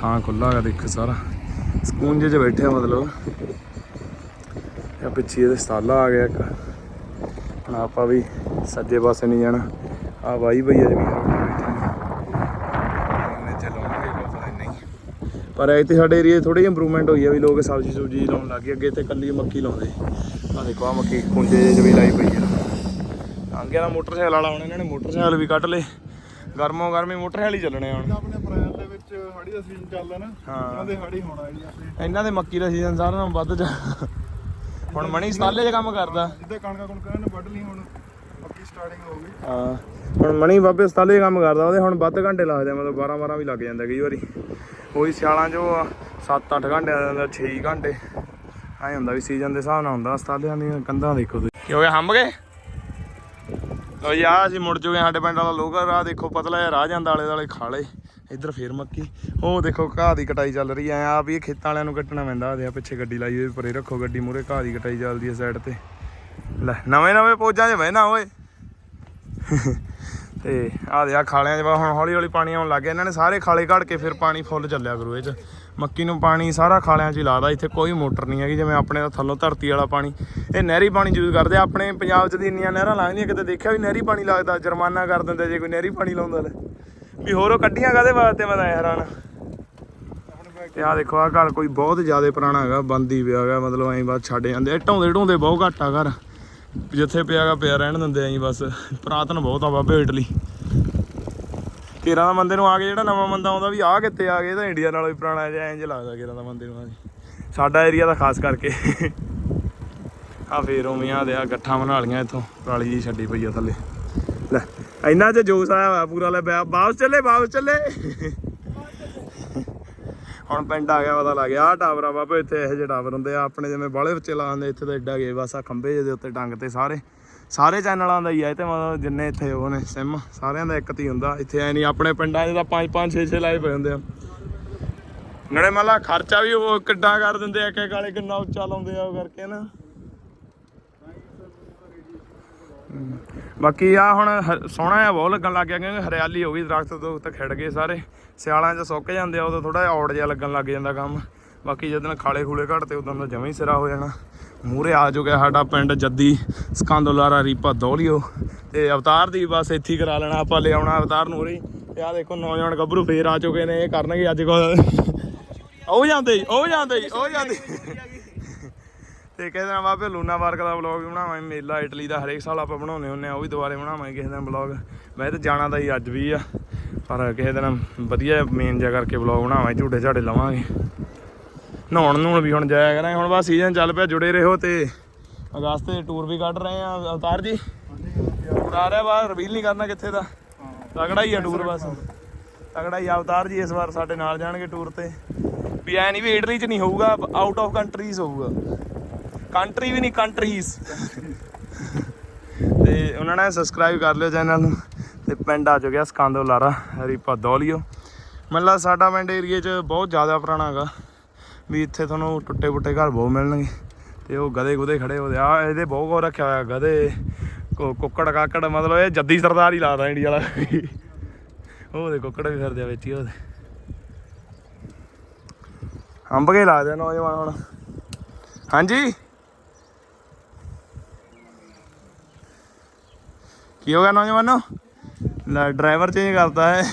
ਥਾਂ ਖੁੱਲਾ ਹੈਗਾ, ਦੇਖ ਸਾਰਾ। ਸਕੂਨ ਜਿਹੇ 'ਚ ਬੈਠੇ ਆ ਮਤਲਬ। ਇਹ ਪਿੱਛੇ ਇਹਦੇ ਸਤਾਲਾ ਆ ਗਿਆ ਇੱਕ। ਹੁਣ ਆਪਾਂ ਵੀ ਸੱਜੇ ਪਾਸੇ ਨਹੀਂ ਜਾਣਾ। ਆ ਵਾਈ ਭਈਆ ਜੀ ਵੀ ਇੱਥੇ ਲਾਉਣਗੇ ਕੋਈ ਪਤਾ ਨਹੀਂ ਪਰ ਇੱਥੇ ਸਾਡੇ ਏਰੀਏ ਥੋੜੀ ਇੰਪਰੂਵਮੈਂਟ ਹੋਈ ਆ ਵੀ ਲੋਕ ਸਬਜ਼ੀ ਸੁਬਜੀ ਲਾਉਣ ਲੱਗ ਗਏ ਅੱਗੇ ਤੇ ਕੱਲੀ ਮੱਕੀ ਲਾਉਂਦੇ। ਆ ਦੇਖੋ ਆ ਮੱਕੀ ਖੁੰਝੇ ਜਿਹੇ 'ਚ ਵੀ ਲਾਈ ਪਈ ਆ। ਅੰਗੇ ਦਾ ਮੋਟਰਸਾਈਕਲ ਵਾਲਾ ਹੁਣ ਇਹਨਾਂ ਨੇ ਮੋਟਰਸਾਈਕਲ ਵੀ ਕੱਢ ਲਏ। ਗਰਮੋ ਗਰਮੀ ਮੋਟਰਸਾਈਕਲ ਹੀ ਚੱਲਣੇ ਹੁਣ। ਆਪਣੇ ਅਪ੍ਰੈਲ ਦੇ ਵਿੱਚ ਹਾੜੀ ਦਾ ਸੀਜ਼ਨ ਚੱਲਦਾ ਨਾ ਹਾਂ। ਉਹਨਾਂ ਦੇ ਹਾੜੀ ਹੋਣਾ ਜੀ ਆਪਣੇ। ਇਹਨਾਂ ਦੇ ਮੱਕੀ ਦਾ ਸੀਜ਼ਨ ਸਾਰਿਆਂ ਨਾਲੋਂ ਵੱਧ ਜਾ। ਹੁਣ ਮਣੀ ਸਤਾਲੇ 'ਚ ਕੰਮ ਕਰਦਾ। ਜਿੱਦਾਂ ਕਣਕਾਂ ਕੁਣਕਾਂ ਨੇ ਵੱਢ ਲਈ ਹੁਣ ਪੱਕੀ ਸਟਾਰਟਿੰਗ ਹੋ ਗਈ। ਹਾਂ ਹੁਣ ਮਣੀ ਬਾਬੇ ਸਤਾਲੇ 'ਚ ਕੰਮ ਕਰਦਾ ਉਹਦੇ ਹੁਣ ਵੱਧ ਘੰਟੇ ਲੱਗਦੇ ਮਤਲਬ 12 12 ਵੀ ਲੱਗ ਜਾਂਦੇ ਕਈ ਵਾਰੀ। ਉਹੀ ਸਿਆਲਾਂ 'ਚ 7 8 ਘੰਟੇ ਆ ਜਾਂਦਾ 6 ਘੰਟੇ। ਐਂ ਹੁੰਦਾ ਵੀ ਸੀਜ਼ਨ ਦੇ ਹਿਸਾਬ ਨਾਲ ਹੁੰਦਾ ਸਤਾਲਿਆਂ ਦੀਆਂ ਕੰਧਾਂ ਦੇਖੋ ਤੁਸੀਂ। ਕੀ ਹੋ ਗਿਆ ਹੰਬ ਗਏ? ਲੋ ਯਾ ਅਸੀਂ ਮੁੜ ਚੁੱਕੇ ਸਾਡੇ ਪਿੰਡ ਵਾਲਾ ਲੋਕਲ ਰਾਹ ਦੇਖੋ, ਪਤਲਾ ਜਿਹਾ ਰਾਹ ਜਾਂਦਾ ਆਲੇ ਦਾਲੇ ਖਾਲੇ। ਇੱਧਰ ਫੇਰ ਮੱਕੀ। ਉਹ ਦੇਖੋ, ਘਾਹ ਦੀ ਕਟਾਈ ਚੱਲ ਰਹੀ ਐ ਆ ਵੀ ਇਹ ਖੇਤਾਂ ਵਾਲਿਆਂ ਨੂੰ ਕੱਟਣਾ ਪੈਂਦਾ ਆ ਪਿੱਛੇ ਗੱਡੀ ਲਾਈ ਹੋਈ, ਪਰੇ ਰੱਖੋ ਗੱਡੀ ਮੂਰੇ ਘਾਹ ਦੀ ਕਟਾਈ ਚੱਲਦੀ ਐ ਸਾਈਡ ਤੇ। ਲੈ ਨਵੇਂ ਨਵੇਂ ਪੋਜਾਂ 'ਚ ਬਹਿਣਾ ਓਏ। ਤੇ ਆ ਦੇ ਆ ਖਾਲਿਆਂ 'ਚ ਵਾ, ਹੁਣ ਹੌਲੀ ਹੌਲੀ ਪਾਣੀ ਆਉਣ ਲੱਗ ਗਿਆ। ਇਹਨਾਂ ਨੇ ਸਾਰੇ ਖਾਲੇ ਘੜ ਕੇ ਫਿਰ ਪਾਣੀ ਫੁੱਲ ਚੱਲਿਆ ਕਰੂ ਇਹ 'ਚ। ਮੱਕੀ ਨੂੰ ਪਾਣੀ ਸਾਰਾ ਖਾਲਿਆਂ 'ਚ ਹੀ ਲਾਦਾ ਇੱਥੇ ਕੋਈ ਮੋਟਰ ਨਹੀਂ ਹੈਗੀ, ਜਿਵੇਂ ਆਪਣੇ ਦਾ ਥੱਲੋਂ ਧਰਤੀ ਵਾਲਾ ਪਾਣੀ। ਇਹ ਨਹਿਰੀ ਪਾਣੀ ਯੂਜ਼ ਕਰਦੇ ਆਪਣੇ ਪੰਜਾਬ 'ਚ ਦੀ ਇੰਨੀਆਂ ਨਹਿਰਾਂ ਲੱਗਦੀਆਂ ਕਿਤੇ ਦੇਖਿਆ ਵੀ ਨਹਿਰੀ ਪਾਣੀ ਲੱਗਦਾ, ਜੁਰਮਾਨਾ ਕਰ ਦਿੰਦੇ ਜੇ ਕੋਈ ਨਹਿਰੀ ਪਾਣੀ ਲਾਉਂਦਾ ਲੈ ਵੀ ਹੋਰ ਉਹ ਕੱਢੀਆਂ ਕਾਦੇ ਵਾਸਤੇ ਮੈਂ ਤਾਂ ਹੈਰਾਨ ਤੇ ਆ ਦੇਖੋ ਆ ਘਰ ਕੋਈ ਬਹੁਤ ਜ਼ਿਆਦਾ ਪੁਰਾਣਾ ਹੈਗਾ, ਬੰਦੀ ਪਿਆ ਹੈਗਾ, ਮਤਲਬ ਐਂ ਬਸ ਛੱਡ ਜਾਂਦੇ ਢੋਂਦੇ ਢਾਉਂਦੇ ਬਹੁਤ ਘੱਟ ਆ ਘਰ। ਜਿੱਥੇ ਪਿਆਗਾ ਪਿਆ ਰਹਿਣ ਦਿੰਦੇ ਐਂ ਬਸ। ਪੁਰਾਤਨ ਬਹੁਤ ਆ ਬਾਬੇ ਇਟਲੀ। ਕੇਰਾਂ ਦਾ ਮੰਦੇ ਨੂੰ ਆ ਕੇ ਜਿਹੜਾ ਨਵਾਂ ਬੰਦਾ ਆਉਂਦਾ ਵੀ ਆ ਕਿੱਥੇ ਆ ਗਏ ਤਾਂ ਇੰਡੀਆ ਨਾਲੋਂ ਵੀ ਪੁਰਾਣਾ ਜਿਹਾ ਇੰਜ ਲੱਗਦਾ ਕੇਰਾਂ ਦਾ ਬੰਦੇ ਨੂੰ ਆ ਜੀ ਸਾਡਾ ਏਰੀਆ ਦਾ ਖਾਸ ਕਰਕੇ। ਆ ਫੇਰ ਉਵੇਂ ਆ ਦੇ ਆ ਗੱਠਾਂ ਬਣਾ ਲੀਆਂ ਇੱਥੋਂ ਕਾਲੀ ਜੀ ਛੱਡੀ ਪਈ ਆ ਥੱਲੇ। ਲੈ, ਇੰਨਾ ਚ ਜੋਸ਼ ਆਇਆ ਹੋਇਆ ਪੂਰਾ ਲੈ, ਬਾ- ਵਾਪਸ ਚੱਲੇ ਵਾਪਸ ਚੱਲੇ। ਹੁਣ ਪਿੰਡ ਆ ਗਿਆ, ਪਤਾ ਲੱਗ ਗਿਆ ਆ ਟਾਵਰ ਆ ਬਾਬਾ, ਇੱਥੇ ਇਹੋ ਜਿਹੇ ਟਾਵਰ ਹੁੰਦੇ ਆ। ਆਪਣੇ ਜਿਵੇਂ ਬਾਲੇ ਬੱਚੇ ਲਾਉਂਦੇ ਇੱਥੇ ਤਾਂ ਐਡਾ ਗਏ ਬਸ ਆ ਖੰਭੇ ਜਿਹੇ ਦੇ ਉੱਤੇ ਟੰਗ ਤੇ ਸਾਰੇ। ਸਾਰੇ ਚੈਨਲਾਂ ਦਾ ਹੀ ਆ, ਇਹ ਤੇ ਮਤਲਬ ਜਿੰਨੇ ਇੱਥੇ ਉਹ ਨੇ, ਸਿਮ, ਸਾਰਿਆਂ ਦਾ ਇੱਕ ਤੇ ਹੀ ਹੁੰਦਾ। ਇੱਥੇ ਐ ਨਹੀਂ, ਆਪਣੇ ਪਿੰਡਾਂ 'ਚ ਤਾਂ 5 5 6 6 ਲਾਏ ਪਏ ਹੁੰਦੇ ਆ। ਨੜੇ ਮੱਲਾ ਖਰਚਾ ਵੀ ਉਹ ਕਿੱਡਾ ਕਰ ਦਿੰਦੇ ਆ ਇੱਕ ਇੱਕ ਵਾਲੇ ਕਿੰਨਾ ਉੱਚਾ ਲਾਉਂਦੇ ਆ ਉਹ ਕਰਕੇ ਨਾ। ਬਾਕੀ ਆ ਹੁਣ ਹ- ਸੋਹਣਾ ਆ ਬਹੁਤ ਲੱਗਣ ਲੱਗ ਗਿਆ ਕਿਉਂਕਿ ਹਰਿਆਲੀ ਹੋ ਗਈ, ਦਰਖਤ ਦੁਖਤ ਖਿੜ ਗਏ ਸਾਰੇ। ਸਿਆਲਾਂ 'ਚ ਸੁੱਕ ਜਾਂਦੇ ਆ, ਉਦੋਂ ਥੋੜਾ ਜਿਹਾ ਔੜ ਜਿਹਾ ਲੱਗਣ ਲੱਗ ਜਾਂਦਾ ਕੰਮ। ਬਾਕੀ ਜਦੋਂ ਖਾਲੇ ਖੂਲੇ ਘੜਤੇ ਉਦੋਂ ਦਾ ਜਮਾਂ ਹੀ ਸਿਰਾ ਹੋ ਜਾਣਾ। ਮੂਰੇ ਆ ਚੁੱਕਿਆ ਸਾਡਾ ਪਿੰਡ ਜੱਦੀ ਸਕੰਦੋਲਾਰਾ ਰੀਪਾ ਦੌਲੀਓ। ਤੇ ਅਵਤਾਰ ਦੀ ਬਸ ਇੱਥੇ ਹੀ ਕਰਾ ਲੈਣਾ, ਆਪਾਂ ਲੈ ਆਉਣਾ ਅਵਤਾਰ ਨੂੰ ਉਰੇ। ਤੇ ਆ ਦੇਖੋ, ਨੌਜਵਾਨ ਗੱਭਰੂ ਫੇਰ ਆ ਚੁੱਕੇ ਨੇ, ਇਹ ਕਰਨਗੇ ਅੱਜ ਕੋ ਉਹ ਜਾਂਦੇ ਜੀ, ਉਹ ਜਾਂਦੇ ਜੀ, ਉਹ ਜਾਂਦੇ ਤੇ ਕਿਸੇ ਦਿਨ ਬਾਬੇ ਲੂਨਾ ਪਾਰਕ ਦਾ ਵਲੌਗ ਵੀ ਬਣਾਵਾਂਗੇ, ਮੇਲਾ ਇਟਲੀ ਦਾ ਹਰੇਕ ਸਾਲ ਆਪਾਂ ਬਣਾਉਂਦੇ ਹੁੰਨੇ ਆ, ਉਹ ਵੀ ਦੁਬਾਰੇ ਬਣਾਵਾਂਗੇ ਕਿਸੇ ਦਿਨ ਵਲੌਗ ਮੈਂ ਤਾਂ ਜਾਣਾ ਤਾਂ ਹੀ ਅੱਜ ਵੀ ਆ, ਪਰ ਕਿਸੇ ਦਿਨ ਵਧੀਆ ਮੇਨ ਜਿਹਾ ਕਰਕੇ ਵਲੌਗ ਬਣਾਵਾਂਗੇ, ਝੂਟੇ ਝਾੜੇ ਲਵਾਂਗੇ। ਨਹਾਉਣ ਨੂੰ ਵੀ ਹੁਣ ਜਾਇਆ ਕਰਾਂਗੇ, ਹੁਣ ਬਸ ਸੀਜ਼ਨ ਚੱਲ ਪਿਆ, ਜੁੜੇ ਰਹੋ ਤੇ ਅਗਸਤ ਦੇ ਟੂਰ ਵੀ ਕੱਢ ਰਹੇ ਆ, ਅਵਤਾਰ ਜੀ। ਟੂਰ ਆ ਰਿਹਾ ਬਾਹਰ ਰਿਵੀਲ ਨਹੀਂ ਕਰਨਾ ਕਿੱਥੇ ਦਾ। ਤਗੜਾ ਹੀ ਆ ਟੂਰ ਬਸ। ਤਗੜਾ ਹੀ ਆ, ਅਵਤਾਰ ਜੀ ਇਸ ਵਾਰ ਸਾਡੇ ਨਾਲ ਜਾਣਗੇ ਟੂਰ ਤੇ। ਵੀ ਐ ਨਹੀਂ ਵੀ ਇਟਲੀ ਚ ਨਹੀਂ ਹੋਊਗਾ ਆਊਟ ਆਫ ਕੰਟਰੀਜ਼ ਹੋਊਗਾ। ਕੰਟਰੀ ਵੀ ਨਹੀਂ ਕੰਟਰੀਜ਼ ਤੇ ਉਹਨਾਂ ਨੇ ਸਬਸਕ੍ਰਾਈਬ ਕਰ ਲਿਓ ਚੈਨਲ ਨੂੰ। ਤੇ ਪਿੰਡ ਆ ਚੁੱਕਿਆ ਸਕੰਦੋ ਲਾਰਾ ਰੀਪਾ ਦੌਲੀਓ। ਮਤਲਬ ਸਾਡਾ ਪਿੰਡ ਏਰੀਏ 'ਚ ਬਹੁਤ ਜ਼ਿਆਦਾ ਪੁਰਾਣਾ ਹੈਗਾ। ਵੀ ਇੱਥੇ ਤੁਹਾਨੂੰ ਟੁੱਟੇ ਫੁੱਟੇ ਘਰ ਬਹੁਤ ਮਿਲਣਗੇ। ਤੇ ਉਹ ਗਧੇ ਗੁਦੇ ਖੜੇ ਹੋਦੇ ਆ। ਇਹਦੇ ਬਹੁਤ ਕੋ ਰੱਖਿਆ ਹੋਇਆ, ਗਧੇ, ਕੁ- ਕੁੱਕੜ, ਕਾਕੜ, ਮਤਲਬ ਇਹ ਜੱਦੀ ਸਰਦਾਰ ਹੀ ਲਾਦਾ ਇੰਡੀਆ ਵਾਲਾ ਉਹਦੇ ਕੁੱਕੜ ਵੀ ਫਿਰਦੇ ਆ ਵਿੱਚ ਹੀ ਉਹਦੇ ਅੰਬ ਕੇ ਲਾ ਦੇ ਨੌਜਵਾਨ ਹੁਣ। ਹਾਂਜੀ? ਕੀ ਹੋ ਗਿਆ ਨੌਜਵਾਨੋ? ਲੈ, ਡਰਾਈਵਰ ਚੇਂਜ ਕਰਤਾ ਹੈ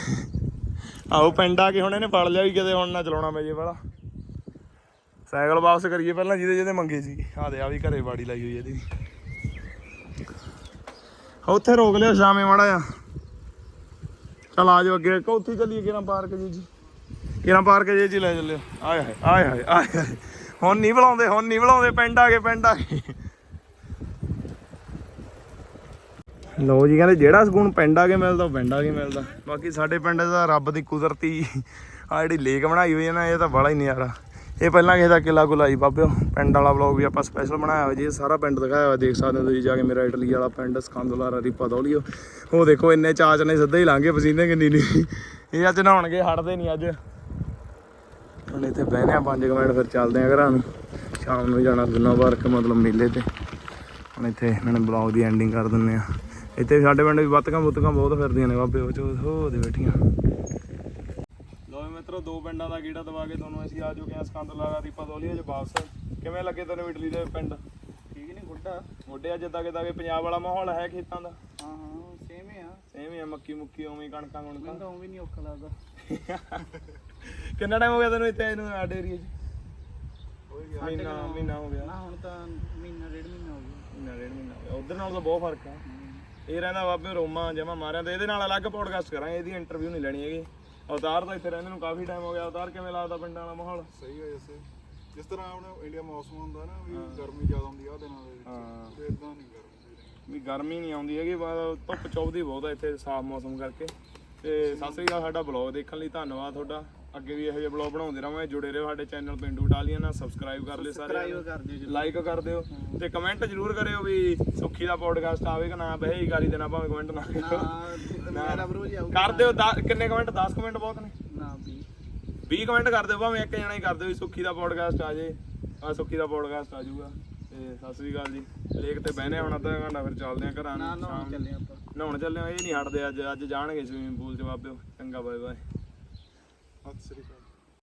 ਆਓ ਪਿੰਡ ਆ ਕੇ ਹੁਣ ਇਹਨੇ ਫੜ ਲਿਆ ਵੀ ਕਿਤੇ ਹੁਣ ਨਾ ਚਲਾਉਣਾ ਪੈ ਜੇ ਵਾਲਾ ਸਾਈਕਲ ਵਾਪਸ ਕਰੀਏ ਪਹਿਲਾਂ, ਜਿਹਦੇ ਜਿਹਦੇ ਮੰਗੇ ਸੀ। ਆ ਦੇ ਆ ਵੀ ਘਰੇ ਬਾੜੀ ਲਾਈ ਹੋਈ ਇਹਦੀ। ਉੱਥੇ ਰੋਕ ਲਿਓ ਸ਼ਾਮੇ ਮਾੜਾ ਆ ਚਲ ਆ ਜਾਓ ਅੱਗੇ। ਉੱਥੇ ਚੱਲੀਏ ਕਿਰਾਂ ਪਾਰਕ ਜੀ ਜੀ? ਕਿਰਾਂ ਪਾਰਕ ਜੀ ਜੀ? ਲੈ ਚੱਲਿਓ। ਆਏ ਹਾਏ ਆਏ ਹਾਏ ਆਏ ਹਾਏ। ਹੁਣ ਨਹੀਂ ਬੁਲਾਉਂਦੇ, ਹੁਣ ਨਹੀਂ ਬੁਲਾਉਂਦੇ। ਪਿੰਡ ਆ ਗਏ, ਪਿੰਡ ਆ ਕੇ ਲਓ ਜੀ, ਕਹਿੰਦੇ ਜਿਹੜਾ ਸਕੂਨ ਪਿੰਡ ਆ ਕੇ ਮਿਲਦਾ, ਉਹ ਪਿੰਡ ਆ ਕੇ ਮਿਲਦਾ। ਬਾਕੀ ਸਾਡੇ ਪਿੰਡ ਦਾ ਰੱਬ ਦੀ ਕੁਦਰਤੀ ਆ ਜਿਹੜੀ ਲੇਕ ਬਣਾਈ ਹੋਈ ਹੈ ਨਾ, ਇਹ ਤਾਂ ਬੜਾ ਹੀ ਨਜ਼ਾਰਾ। ਇਹ ਪਹਿਲਾਂ ਕਿਸੇ ਦਾ ਕਿਲਾ ਗੁਲਾਈ ਬਾਬਿਓ। ਪਿੰਡ ਵਾਲਾ ਵਲੌਗ ਵੀ ਆਪਾਂ ਸਪੈਸ਼ਲ ਬਣਾਇਆ ਹੋਇਆ ਜੀ, ਇਹ ਸਾਰਾ ਪਿੰਡ ਦਿਖਾਇਆ ਹੋਇਆ, ਦੇਖ ਸਕਦੇ ਹੋ ਤੁਸੀਂ ਜਾ ਕੇ ਮੇਰਾ ਇਟਲੀ ਵਾਲਾ ਪਿੰਡ ਸਕੰਦਲਾਰਾ ਰੀਪਾ ਦੌਲੀਓ। ਉਹ ਦੇਖੋ, ਇੰਨੇ ਚਾਚ ਨੇ ਸਿੱਧੇ ਹੀ ਲਾਂਗੇ ਪਸੀਨੇ ਕਿੰਨੀ ਨਹੀਂ ਇਹ ਅੱਜ ਨਹਾਉਣਗੇ, ਹਟਦੇ ਨਹੀਂ ਅੱਜ। ਹੁਣ ਇੱਥੇ ਬਹਿਨੇ ਆ 5 ਮਿੰਟ ਫਿਰ ਚੱਲਦੇ ਆ ਘਰਾਂ ਨੂੰ। ਸ਼ਾਮ ਨੂੰ ਜਾਣਾ ਗੁਨਾ ਪਾਰਕ, ਮਤਲਬ ਮੇਲੇ ਤੇ। ਹੁਣ ਇੱਥੇ ਇਹਨਾਂ ਨੇ ਬਲੌਗ ਦੀ ਐਂਡਿੰਗ ਕਰ ਦਿੰਨੇ ਆ ਇੱਥੇ ਸਾਡੇ ਪਿੰਡ ਵੀ ਬੱਤਕਾਂ ਬੁੱਤਕਾਂ ਬਹੁਤ ਫਿਰਦੀਆਂ ਨੇ ਬਾਬੇ ਉਹ ਚੋ ਹੋ ਦੇ ਬੈਠੀਆਂ। ਲੋ ਮਿੱਤਰੋ ਦੋ ਪਿੰਡਾਂ ਦਾ ਗੀੜਾ ਦਵਾ ਕੇ ਤੁਹਾਨੂੰ ਅਸੀਂ ਆ ਚੁੱਕੇ ਆ ਸਕੰਦਲਾਰਾ ਦੀਪਾ ਦੋਲੀਆ ਚ ਵਾਪਸ। ਕਿਵੇਂ ਲੱਗੇ ਤੈਨੂੰ ਇਟਲੀ ਦੇ ਪਿੰਡ? ਠੀਕ ਨਹੀਂ ਗੁੱਡਾ ਮੋਢੇ ਜਿੱਦਾਂ ਕਿਦਾਂ ਕਿ ਪੰਜਾਬ ਵਾਲਾ ਮਾਹੌਲ ਹੈ ਖੇਤਾਂ ਦਾ? ਹਾਂ ਹਾਂ ਸੇਮ ਹੀ ਆ। ਸੇਮ ਹੀ ਆ ਮੱਕੀ ਮੁੱਕੀ ਉਵੇਂ ਹੀ ਕਣਕਾਂ। ਮੈਨੂੰ ਕੁਣਕਾਂ ਤਾਂ ਉਹ ਵੀ ਨਹੀਂ ਔਖਾ ਲੱਗਦਾ। ਕਿੰਨਾ ਟਾਈਮ ਹੋ ਗਿਆ ਤੈਨੂੰ ਇੱਥੇ ਇਹਨੂੰ ਸਾਡੇ ਏਰੀਆ 'ਚ? ਮਹੀਨਾ ਮਹੀਨਾ ਹੋ ਗਿਆ। ਨਾ ਹੁਣ ਤਾਂ ਮਹੀਨਾ ਡੇਢ ਮਹੀਨਾ ਹੋ ਗਿਆ। ਮਹੀਨਾ ਡੇਢ ਮਹੀਨਾ ਹੋ ਗਿਆ। ਉਧਰ ਨਾਲ ਤਾਂ ਬਹੁਤ ਫ਼ਰਕ ਆ। ਇਹ ਰਹਿੰਦਾ ਬਾਬੇ ਰੋਮਾ ਜਮਾ ਮਾਰਿਆ ਤੇ। ਇਹਦੇ ਨਾਲ ਅਲੱਗ ਪੋਡਕਾਸਟ ਕਰਾਂਗੇ ਇਹਦੀ ਇੰਟਰਵਿਊ ਨਹੀਂ ਲੈਣੀ ਹੈਗੀ। ਅਵਤਾਰ ਤਾਂ ਇੱਥੇ ਰਹਿੰਦੇ ਨੂੰ ਕਾਫੀ ਟਾਈਮ ਹੋ ਗਿਆ। ਅਵਤਾਰ ਕਿਵੇਂ ਲੱਗਦਾ ਪਿੰਡਾਂ ਵਾਲਾ ਮਾਹੌਲ? ਸਹੀ ਹੈ ਜੈਸੇ। ਜਿਸ ਤਰ੍ਹਾਂ ਆਪਣੇ ਇੰਡੀਆ ਮੌਸਮ ਹੁੰਦਾ ਨਾ ਵੀ ਗਰਮੀ ਜ਼ਿਆਦਾ ਹੁੰਦੀ ਆ ਦਿਨਾਂ ਦੇ ਵਿੱਚ। ਤੇ ਇਦਾਂ ਨਹੀਂ ਗਰਮੀ ਵੀ ਗਰਮੀ ਨਹੀਂ ਆਉਂਦੀ ਹੈਗੀ ਬਸ ਧੁੱਪ ਚੌਬਦੀ ਬਹੁਤ ਆ ਇੱਥੇ ਸਾਫ਼ ਮੌਸਮ ਕਰਕੇ। ਤੇ ਸਤਿ ਸ੍ਰੀ ਅਕਾਲ ਸਾਡਾ ਬਲੌਗ ਦੇਖਣ ਲਈ ਧੰਨਵਾਦ ਤੁਹਾਡਾ। ਅੱਗੇ ਵੀ ਇਹੋ ਜਿਹੇ ਬਲੌਗ ਬਣਾਉਂਦੇ ਰਹਾਂਗੇ ਜੁੜੇ ਰਹੋ ਸਾਡੇ ਚੈਨਲ ਪਿੰਡੂ ਇਟਾਲੀਅਨ ਨਾਲ ਸਬਸਕ੍ਰਾਈਬ ਕਰ ਲਿਓ ਸਾਰੇ ਟਰਾਈ ਕਰ ਦਿਓ ਜੀ ਲਾਈਕ ਕਰ ਦਿਓ ਤੇ ਕਮੈਂਟ ਜ਼ਰੂਰ ਕਰਿਓ ਵੀ ਸੁੱਖੀ ਦਾ ਪੋਡਕਾਸਟ ਆਵੇ ਕਿ ਨਾ ਬਹਿ ਗਾਲੀ ਦੇਣਾ ਭਾਵੇਂ ਕਮੈਂਟ ਨਾ ਕਰਿਓ। ਨਾ ਮੇਰਾ ਬਰੋ ਜਾਊ ਕਰ ਦਿਓ ਕਿੰਨੇ ਕਮੈਂਟ 10 ਕਮੈਂਟ ਬਹੁਤ ਨੇ। ਨਾ ਵੀ 20 ਕਮੈਂਟ ਕਰ ਦਿਓ ਭਾਵੇਂ ਇੱਕ ਜਣਾ ਹੀ ਕਰ ਦਿਓ ਵੀ ਸੁੱਖੀ ਦਾ ਪੋਡਕਾਸਟ ਆ ਜੇ। ਆ ਸੁੱਖੀ ਦਾ ਪੋਡਕਾਸਟ ਆ ਜਾਊਗਾ। ਤੇ ਸਤਿ ਸ੍ਰੀ ਅਕਾਲ ਜੀ। ਲੇਕ ਤੇ ਬਹਿਨੇ ਹੁਣ ਅੱਧਾ ਘੰਟਾ ਫਿਰ ਚੱਲਦੇ ਆ ਘਰਾਂ ਨਾ ਨੂੰ ਨਾ ਸ਼ਾਮ ਨੂੰ। ਚੱਲੇ ਆਪਾਂ। ਨਹਾਉਣ ਚੱਲੇ ਆ ਇਹ ਨਹੀਂ ਹਟਦੇ ਅੱਜ ਅੱਜ ਜਾਣਗੇ ਸਵੀਮਿੰਗ ਪੂਲ ਚ ਬਾਬਿਓ ਚੰਗਾ ਬਾਏ ਬਾਏ ਸਤਿ ਸ੍ਰੀ ਅਕਾਲ